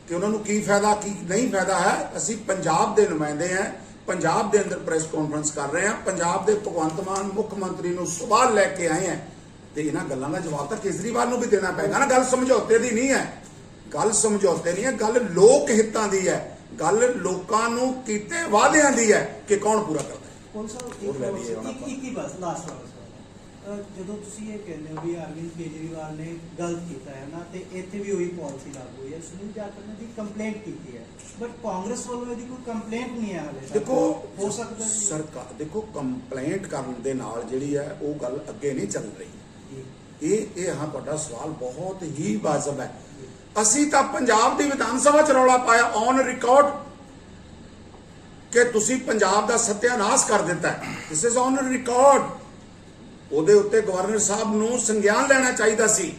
ਕਿ ਉਹਨਾਂ ਨੂੰ ਕੀ ਫਾਇਦਾ, ਕੀ ਨਹੀਂ ਫਾਇਦਾ ਹੈ। ਅਸੀਂ ਪੰਜਾਬ ਦੇ ਨੁਮਾਇੰਦੇ ਹਾਂ, ਪੰਜਾਬ ਦੇ ਅੰਦਰ ਪ੍ਰੈਸ ਕਾਨਫਰੰਸ ਕਰ ਰਹੇ ਹਾਂ, ਪੰਜਾਬ ਦੇ ਭਗਵੰਤ ਮਾਨ ਮੁੱਖ ਮੰਤਰੀ ਨੂੰ ਸਵਾਲ ਲੈ ਕੇ ਆਏ ਹਾਂ। ਤੇ ਇਹਨਾਂ ਗੱਲਾਂ ਦਾ ਜਵਾਬ ਤਾਂ ਕੇਜਰੀਵਾਲ ਨੂੰ ਵੀ ਦੇਣਾ ਪਏਗਾ ਨਾ। ਗੱਲ ਸਮਝੌਤੇ ਦੀ ਨਹੀਂ ਹੈ। ਗੱਲ ਸਮਝੌਤੇ ਨਹੀਂ ਹੈ, ਗੱਲ ਲੋਕ ਹਿੱਤਾਂ ਦੀ ਹੈ। ਗੱਲ ਲੋਕਾਂ ਨੂੰ ਕੀਤੇ ਵਾਅਦਿਆਂ ਦੀ ਹੈ ਕਿ ਕੌਣ ਪੂਰਾ ਕਰਦਾ ਹੈ। ਕੌਣ ਸਾ ਹੋਰ ਲੈ ਲਈਏ ਇੱਕ। ਇੱਕ ਹੀ ਬਸ ਲਾਸਟ ਵਾਲਾ ਜਦੋਂ ਤੁਸੀਂ ਇਹ ਕਹਿੰਦੇ ਹੋ ਵੀ ਅਰਵਿੰਦ ਕੇਜਰੀਵਾਲ ਨੇ ਗਲਤ ਕੀਤਾ ਹੈ ਨਾ ਤੇ ਇੱਥੇ ਵੀ ਉਹੀ ਪਾਲਿਸੀ ਲਾਗੂ ਹੋਈ ਹੈ। ਸੁਨੀਲ ਜਾਖੜ ਨੇ ਦੀ ਕੰਪਲੇਂਟ ਕੀਤੀ ਹੈ। ਬਟ ਕਾਂਗਰਸ ਵੱਲੋਂ ਇਹਦੀ ਕੋਈ ਕੰਪਲੇਂਟ ਨਹੀਂ ਹੈ ਹਾਲੇ ਦੇਖੋ ਹੋ ਸਕਦਾ ਸਰਕਾਰ ਦੇਖੋ ਕੰਪਲੇਂਟ ਕਰਨ ਦੇ ਨਾਲ ਜਿਹੜੀ ਹੈ ਉਹ ਗੱਲ ਅੱਗੇ ਨਹੀਂ ਚੱਲ ਰਹੀ। ਇਹ ਇਹ ਹਾਂ ਤੁਹਾਡਾ ਸਵਾਲ ਬਹੁਤ ਹੀ ਵਾਜਬ ਹੈ। ਅਸੀਂ ਤਾਂ ਪੰਜਾਬ ਦੀ ਵਿਧਾਨ ਸਭਾ ਚ ਰੌਲਾ ਪਾਇਆ ਔਨ ਰਿਕਾਰਡ ਕਿ ਤੁਸੀਂ ਪੰਜਾਬ ਦਾ ਸਤਿਆਨਾਸ਼ ਕਰ ਦਿੱਤਾ ਦਿਸ ਇਜ਼ ਔਨ ਰਿਕਾਰਡ ਉਹਦੇ ਉੱਤੇ ਗਵਰਨਰ ਸਾਹਿਬ ਨੂੰ ਸੰਗਿਆਨ ਲੈਣਾ ਚਾਹੀਦਾ ਸੀ।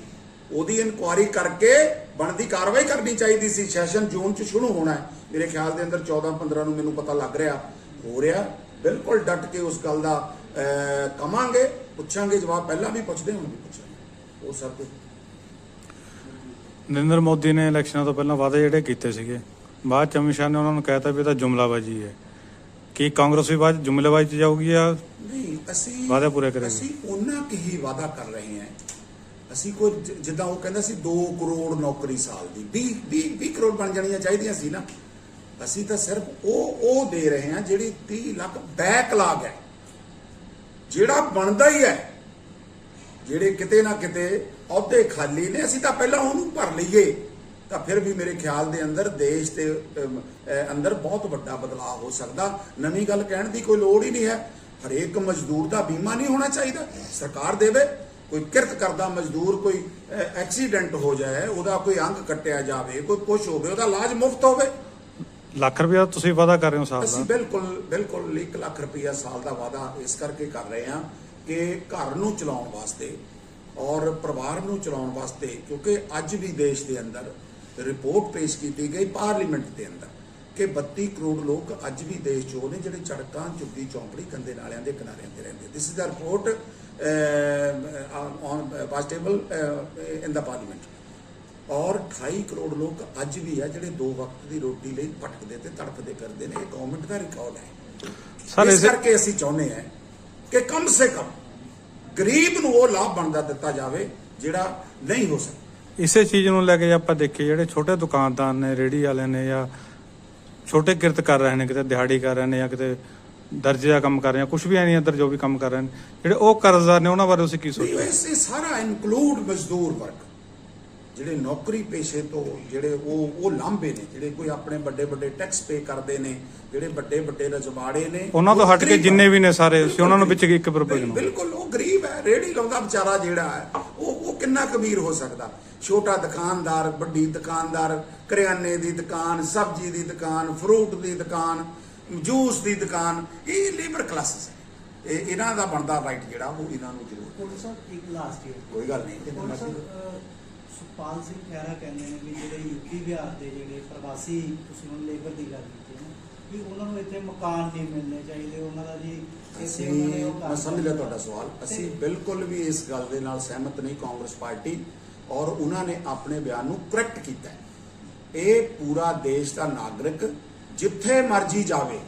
ਉਹਦੀ ਇਨਕੁਆਇਰੀ ਕਰਕੇ ਬਣਦੀ ਕਾਰਵਾਈ ਕਰਨੀ ਚਾਹੀਦੀ ਸੀ। ਸੈਸ਼ਨ ਜੂਨ ਚ ਸ਼ੁਰੂ ਹੋਣਾ ਹੈ। ਮੇਰੇ ਖਿਆਲ ਦੇ ਅੰਦਰ 14 15 ਨੂੰ ਮੈਨੂੰ ਪਤਾ ਲੱਗ ਰਿਹਾ। ਹੋ ਰਿਹਾ ਬਿਲਕੁਲ ਡਟ ਕੇ ਉਸ ਗੱਲ ਦਾ ਕਮਾਂਗੇ ਪੁੱਛਾਂਗੇ, ਜਵਾਬ ਪਹਿਲਾਂ ਵੀ ਪੁੱਛਦੇ ਹੁਣ ਵੀ ਪੁੱਛਾਂਗੇ। ਉਹ ਸਭ ਕੁਝ ਨਰਿੰਦਰ ਮੋਦੀ ਨੇ ਇਲੈਕਸ਼ਨਾਂ ਤੋਂ ਪਹਿਲਾਂ ਵਾਅਦੇ ਜਿਹੜੇ ਕੀਤੇ ਸੀਗੇ। ਬਾਅਦ ਚ ਅਮਿਤ ਸ਼ਾਹ ਨੇ ਉਹਨਾਂ ਨੂੰ ਕਹਿਤਾ ਵੀ ਇਹ ਤਾਂ ਜੁਮਲਾਬਾਜ਼ੀ ਹੈ। ਕੀ ਕਾਂਗਰਸ ਵੀ ਬਾਅਦ ਜੁਮਲਾਬਾਜ਼ੀ ਚ ਜਾਊਗੀ ਜਾਂ ਨਹੀਂ ਅਸੀਂ ਵਾਅਦਾ ਪੂਰਾ ਕਰੇਗੀ। ਅਸੀਂ ਉਹਨਾਂ ਕਿ ਹੀ ਵਾਅਦਾ ਕਰ ਰਹੇ ਹਾਂ। ਅਸੀਂ ਕੋਈ ਜਿੱਦਾਂ ਉਹ ਕਹਿੰਦਾ ਸੀ 2 ਕਰੋੜ ਨੌਕਰੀ ਸਾਲ ਦੀ 20 20 20 ਕਰੋੜ ਬਣ ਜਾਣੀਆਂ ਚਾਹੀਦੀਆਂ ਸੀ ਨਾ। ਅਸੀਂ ਤਾਂ ਸਿਰਫ ਉਹ ਉਹ ਦੇ ਰਹੇ ਹਾਂ ਜਿਹੜੀ 30 ਲੱਖ ਬੈਕਲਾਗ ਹੈ। ਜਿਹੜਾ ਬਣਦਾ ਹੀ ਹੈ। ਜਿਹੜੇ ਕਿਤੇ ਨਾ ਕਿਤੇ ਅਹੁਦੇ ਖਾਲੀ ਨੇ ਅਸੀਂ ਤਾਂ ਪਹਿਲਾਂ ਉਹਨੂੰ ਭਰ ਲਈਏ। ਤਾਂ ਫਿਰ ਵੀ ਮੇਰੇ ਖਿਆਲ ਦੇ ਅੰਦਰ ਦੇਸ਼ ਦੇ ਅੰਦਰ ਬਹੁਤ ਵੱਡਾ ਬਦਲਾਅ ਹੋ ਸਕਦਾ। ਨਵੀਂ ਗੱਲ ਕਹਿਣ ਦੀ ਕੋਈ ਲੋੜ ਹੀ ਨਹੀਂ ਹੈ। ਹਰੇਕ ਮਜ਼ਦੂਰ ਦਾ ਬੀਮਾ ਨਹੀਂ ਹੋਣਾ ਚਾਹੀਦਾ। ਸਰਕਾਰ ਦੇਵੇ ਕੋਈ ਕਿਰਤ ਕਰਦਾ ਮਜ਼ਦੂਰ ਕੋਈ ਐਕਸੀਡੈਂਟ ਹੋ ਜਾਏ ਉਹਦਾ ਕੋਈ ਅੰਗ ਕੱਟਿਆ ਜਾਵੇ ਕੋਈ ਕੁਛ ਹੋਵੇ ਉਹਦਾ ਇਲਾਜ ਮੁਫਤ ਹੋਵੇ। ਲੱਖ ਰੁਪਇਆ ਤੁਸੀਂ ਵਾਅਦਾ ਕਰ ਰਹੇ ਹੋ ਸਾਲ ਅਸੀਂ ਬਿਲਕੁਲ ਬਿਲਕੁਲ 1 ਲੱਖ ਰੁਪਈਆ ਸਾਲ ਦਾ ਵਾਅਦਾ ਇਸ ਕਰਕੇ ਕਰ ਰਹੇ ਹਾਂ। ਕਿ ਘਰ ਨੂੰ ਚਲਾਉਣ ਵਾਸਤੇ ਔਰ ਪਰਿਵਾਰ ਨੂੰ ਚਲਾਉਣ ਵਾਸਤੇ ਕਿਉਂਕਿ ਅੱਜ ਵੀ ਦੇਸ਼ ਦੇ ਅੰਦਰ ਰਿਪੋਰਟ ਪੇਸ਼ ਕੀਤੀ ਗਈ ਪਾਰਲੀਮੈਂਟ ਦੇ ਅੰਦਰ ਕਿ 32 ਕਰੋੜ ਲੋਕ ਅੱਜ ਵੀ ਦੇਸ਼ 'ਚ ਉਹ ਨੇ ਜਿਹੜੇ ਸੜਕਾਂ ਝੁੱਗੀ ਚੌਂਪੜੀ ਕੰਦੇ ਨਾਲਿਆਂ ਦੇ ਕਿਨਾਰਿਆਂ ਤੇ ਰਹਿੰਦੇ this is the report on was tabled in the parliament ਔਰ 28 ਕਰੋੜ ਲੋਕ ਅੱਜ ਵੀ ਆ ਜਿਹੜੇ ਦੋ ਵਕਤ ਦੀ ਰੋਟੀ ਲਈ ਭਟਕਦੇ ਤੇ ਤੜਫਦੇ ਫਿਰਦੇ ਨੇ। ਇਹ ਗਵਰਨਮੈਂਟ ਦਾ ਰਿਕਾਰਡ ਹੈ। ਸਰ ਇਸ ਇਸੇ ਕਰਕੇ ਅਸੀਂ ਚਾਹੁੰਦੇ ਹਾਂ ਕਿ ਕਮ ਸੇ ਕਮ ਗਰੀਬ ਨੂੰ ਉਹ ਲਾਭ ਬਣਦਾ ਦਿੱਤਾ ਜਾਵੇ ਜਿਹੜਾ ਨਹੀਂ ਹੋ ਸਕਦਾ ਇਸੇ ਚੀਜ਼ ਨੂੰ ਲੈ ਕੇ ਆਪਾਂ ਦੇਖੀਏ ਜਿਹੜੇ ਛੋਟੇ ਦੁਕਾਨਦਾਰ ਨੇ ਰੇੜੀ ਵਾਲੇ ਨੇ ਜਾਂ ਛੋਟੇ ਕਿਰਤ ਕਰ ਰਹੇ ਨੇ ਕਿਤੇ ਦਿਹਾੜੀ ਕਰ ਰਹੇ ਨੇ ਜਾਂ ਕਿਤੇ ਦਰਜੇ ਦਾ ਕੰਮ ਕਰ ਰਹੇ ਆ ਕੁਝ ਵੀ ਨਹੀਂ ਅੰਦਰ ਜੋ ਵੀ ਕੰਮ ਕਰ ਰਹੇ ਨੇ ਜਿਹੜੇ ਉਹ ਕਰਜ਼ਦਾਰ ਨੇ ਉਹਨਾਂ ਬਾਰੇ ਤੁਸੀਂ ਕੀ ਸੋਚਦੇ ਹੋ? ਵੈਸੇ ਸਾਰਾ ਇਨਕਲੂਡ ਮਜ਼ਦੂਰ ਵਰਗ ਜਿਹੜੇ ਨੌਕਰੀ ਪੇਸ਼ੇ ਤੋਂ ਜਿਹੜੇ ਉਹ ਉਹ ਲਾਂਭੇ ਨੇ ਜਿਹੜੇ ਕੋਈ ਆਪਣੇ ਵੱਡੇ ਵੱਡੇ ਟੈਕਸ ਪੇ ਕਰਦੇ ਨੇ ਜਿਹੜੇ ਵੱਡੇ ਵੱਡੇ ਰਜਵਾੜੇ ਨੇ ਉਹਨਾਂ ਤੋਂ ਹਟ ਕੇ ਜਿੰਨੇ। ਵੀ ਨੇ ਸਾਰੇ, ਅਸੀਂ ਉਹਨਾਂ ਨੂੰ ਵਿੱਚ ਇੱਕ ਗਿਣੋ। ਬਿਲਕੁਲ ਉਹ ਗਰੀਬ ਹੈ ਰੇੜੀ ਲਾਉਂਦਾ ਵਿਚਾਰਾ ਜਿਹੜਾ ਹੈ ਉਹ ਉਹ ਕਿੰਨਾ ਕਬੀਰ ਹੋ ਸਕਦਾ ਛੋਟਾ ਦੁਕਾਨਦਾਰ ਵੱਡੀ ਦੁਕਾਨਦਾਰ ਕਰਿਆਨੇ ਦੀ ਦੁਕਾਨ ਸਬਜ਼ੀ ਦੀ ਦੁਕਾਨ ਫਰੂਟ ਦੀ ਦੁਕਾਨ ਜੂਸ ਦੀ ਦੁਕਾਨ ਇਹ ਲੇਬਰ ਕਲਾਸਿਸ ਹੈ ਇਹ ਇਹਨਾਂ ਦਾ ਬਣਦਾ ਰਾਈਟ ਜਿਹੜਾ ਉਹ ਇਹਨਾਂ ਨੂੰ ਜ਼ਰੂਰ ਕੋਲ ਸਾਹਿਬ ਇੱਕ ਲਾਸਟ ਈਅਰ ਕੋਈ ਗੱਲ ਨਹੀਂ ਸੁਖਪਾਲ ਸਿੰਘ ਖਹਿਰਾ ਕਹਿੰਦੇ ਨੇ ਵੀ ਜਿਹੜੇ ਯੂਪੀ ਬਿਹਾਰ ਦੇ ਜਿਹੜੇ ਪ੍ਰਵਾਸੀ ਤੁਸੀਂ ਹੁਣ ਲੇਬਰ ਦੀ ਗੱਲ ਕੀਤੀ ਹੈ ਨਾ ਵੀ ਉਹਨਾਂ ਨੂੰ ਇੱਥੇ ਮਕਾਨ ਨਹੀਂ ਮਿਲਣੇ ਚਾਹੀਦੇ ਉਹਨਾਂ ਦਾ ਜੀ ਇੱਥੇ ਅਸੀਂ ਉਹਨਾਂ ਨੇ ਉਹ ਮੈਂ ਸਮਝ ਲਿਆ। ਤੁਹਾਡਾ ਸਵਾਲ ਅਸੀਂ ਬਿਲਕੁਲ ਵੀ ਇਸ ਗੱਲ ਦੇ ਨਾਲ ਸਹਿਮਤ ਨਹੀਂ ਕਾਂਗਰਸ ਪਾਰਟੀ ਔਰ ਉਹਨਾਂ ਨੇ ਆਪਣੇ ਬਿਆਨ ਨੂੰ ਕਰੈਕਟ ਕੀਤਾ। ਇਹ ਪੂਰਾ ਦੇਸ਼ ਦਾ ਨਾਗਰਿਕ ਜਿੱਥੇ ਮਰਜ਼ੀ ਜਾਵੇ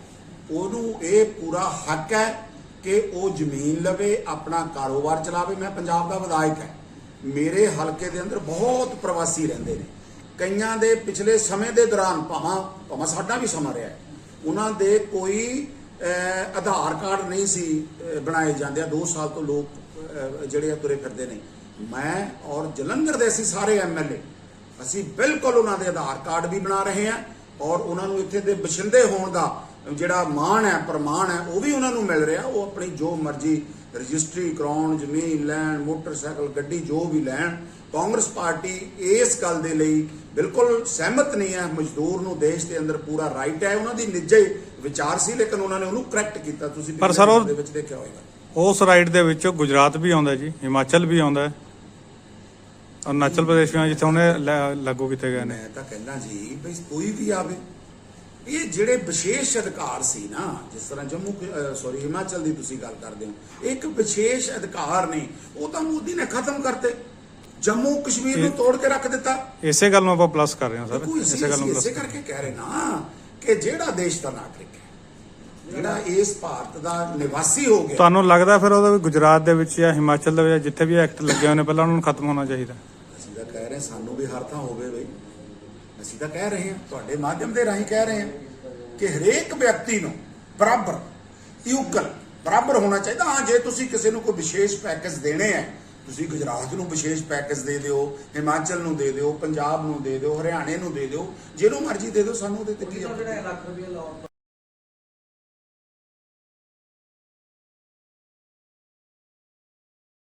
ਉਹਨੂੰ ਇਹ ਪੂਰਾ ਹੱਕ ਹੈ ਕਿ ਉਹ ਜ਼ਮੀਨ ਲਵੇ ਆਪਣਾ ਕਾਰੋਬਾਰ ਚਲਾਵੇ ਮੈਂ ਪੰਜਾਬ ਦਾ ਵਿਧਾਇਕ ਹੈ ਮੇਰੇ ਹਲਕੇ ਦੇ ਅੰਦਰ ਬਹੁਤ ਪ੍ਰਵਾਸੀ ਰਹਿੰਦੇ ਨੇ। ਕਈਆਂ ਦੇ ਪਿਛਲੇ ਸਮੇਂ ਦੇ ਦੌਰਾਨ ਭਾਵਾਂ ਭਾਵਾਂ ਸਾਡਾ ਵੀ ਸਮਾਂ ਰਿਹਾ ਉਹਨਾਂ ਦੇ ਕੋਈ ਆਧਾਰ ਕਾਰਡ ਨਹੀਂ ਸੀ ਬਣਾਏ ਜਾਂਦੇ। ਆ 2 ਸਾਲ ਤੋਂ ਲੋਕ ਜਿਹੜੇ ਆ ਤੁਰੇ ਫਿਰਦੇ ਨੇ। ਮੈਂ ਔਰ ਜਲੰਧਰ ਦੇ ਅਸੀਂ ਸਾਰੇ ਐਮਐਲਏ ਅਸੀਂ ਬਿਲਕੁਲ ਉਹਨਾਂ ਦੇ ਆਧਾਰ ਕਾਰਡ ਵੀ ਬਣਾ ਰਹੇ ਹਾਂ ਔਰ ਉਹਨਾਂ ਨੂੰ ਇੱਥੇ ਦੇ ਬਸ਼ਿੰਦੇ ਹੋਣ ਦਾ ਜਿਹੜਾ ਮਾਣ ਹੈ, ਪ੍ਰਮਾਣ ਹੈ, ਉਹ ਵੀ ਉਹਨਾਂ ਨੂੰ ਮਿਲ ਰਿਹਾ। ਉਹ ਆਪਣੀ ਜੋ ਮਰਜ਼ੀ ਰਜਿਸਟਰੀ ਕਰਾਉਣ ਜ਼ਮੀਨ ਲੈਣ ਮੋਟਰਸਾਈਕਲ ਗੱਡੀ ਜੋ ਵੀ ਲੈਣ ਕਾਂਗਰਸ ਪਾਰਟੀ ਇਸ ਗੱਲ ਦੇ ਲਈ ਬਿਲਕੁਲ ਸਹਿਮਤ ਨਹੀਂ ਹੈ। ਮਜ਼ਦੂਰ ਨੂੰ ਦੇਸ਼ ਦੇ ਅੰਦਰ ਪੂਰਾ ਰਾਈਟ ਹੈ। ਉਹਨਾਂ ਦੀ ਨਿੱਜੀ ਵਿਚਾਰ ਸੀ ਲੇਕਿਨ ਉਹਨਾਂ ਨੇ ਉਹਨੂੰ ਕਰੈਕਟ ਕੀਤਾ। ਤੁਸੀਂ ਪਰ ਸਰ ਦੇ ਵਿੱਚ ਦੇਖਿਆ ਹੋਵੇਗਾ ਉਸ ਰਾਈਡ ਦੇ ਵਿੱਚ ਗੁਜਰਾਤ ਵੀ ਆਉਂਦਾ ਜੀ ਹਿਮਾਚਲ ਵੀ ਆਉਂਦਾ। ਹੈ ਅਰੁਣਾਚਲ ਪ੍ਰਦੇਸ਼ ਵੀ ਆਉਂਦਾ, ਜਿੱਥੇ ਉਹਨੇ ਲਾਗੂ ਕੀਤੇ ਗਏ ਨੇ। ਮੈਂ ਤਾਂ ਕਹਿੰਦਾ ਜੀ ਬਈ ਕੋਈ ਵੀ ਆਵੇ। ਇਹ ਜਿਹੜੇ ਵਿਸ਼ੇਸ਼ ਅਧਿਕਾਰ ਸੀ ਨਾ ਜਿਸ ਤਰ੍ਹਾਂ ਜੰਮੂ ਸੌਰੀ ਹਿਮਾਚਲ ਦੀ ਤੁਸੀਂ ਗੱਲ ਕਰਦੇ ਹੋ ਇੱਕ ਵਿਸ਼ੇਸ਼ ਅਧਿਕਾਰ ਨੇ ਉਹ ਤਾਂ ਮੋਦੀ ਨੇ ਖਤਮ ਕਰਤੇ। ਜੰਮੂ ਕਸ਼ਮੀਰ ਨੂੰ ਤੋੜ ਕੇ ਰੱਖ ਦਿੱਤਾ। ਇਸੇ ਗੱਲ ਨੂੰ ਆਪਾਂ ਪਲੱਸ ਕਰ ਰਹੇ ਹਾਂ ਸਰ। ਇਸੇ ਗੱਲ ਨੂੰ ਪਲੱਸ ਕਰਕੇ ਕਹਿ ਰਹੇ ਨਾ ਕਿ ਜਿਹੜਾ ਦੇਸ਼ ਦਾ ਨਾਗਰਿਕ ਹੈ ਜਿਹੜਾ ਇਸ ਭਾਰਤ ਦਾ ਨਿਵਾਸੀ ਹੋ ਗਿਆ। ਤੁਹਾਨੂੰ ਲੱਗਦਾ ਫਿਰ ਉਹਦਾ ਵੀ ਗੁਜਰਾਤ ਦੇ ਵਿੱਚ ਜਾਂ ਹਿਮਾਚਲ ਦੇ ਵਿੱਚ ਜਿੱਥੇ ਵੀ ਐਕਟ ਲੱਗੇ ਹੋਏ ਨੇ ਪਹਿਲਾਂ ਉਹਨਾਂ ਨੂੰ ਖਤਮ ਹੋਣਾ ਚਾਹੀਦਾ। ਅਸੀਂ ਤਾਂ ਕਹਿ ਰਹੇ ਸਾਨੂੰ ਵੀ ਹਰ ਥਾਂ ਹੋਵੇ ਬਈ। ਅਸੀਂ ਤਾਂ ਕਹਿ ਰਹੇ ਹਾਂ ਤੁਹਾਡੇ ਮਾਧਿਅਮ ਦੇ ਰਾਹੀਂ ਕਹਿ ਰਹੇ ਹਾਂ ਕਿ ਹਰੇਕ ਵਿਅਕਤੀ ਨੂੰ ਬਰਾਬਰ ਇਕੁਅਲ ਬਰਾਬਰ ਹੋਣਾ ਚਾਹੀਦਾ। ਹਾਂ ਜੇ ਤੁਸੀਂ ਕਿਸੇ ਨੂੰ ਕੋਈ ਵਿਸ਼ੇਸ਼ ਪੈਕੇਜ ਦੇਣੇ ਹੈ ਤੁਸੀਂ ਗੁਜਰਾਤ ਨੂੰ ਵਿਸ਼ੇਸ਼ ਪੈਕੇਜ ਦੇ ਦਿਓ ਹਿਮਾਚਲ ਨੂੰ ਦੇ ਦਿਓ ਪੰਜਾਬ ਨੂੰ ਦੇ ਦਿਓ ਹਰਿਆਣੇ ਨੂੰ ਦੇ ਦਿਓ ਜਿਹਨੂੰ ਮਰਜ਼ੀ ਦੇ ਦਿਓ ਸਾਨੂੰ ਉਹਦੇ ਤੇ ਕੀ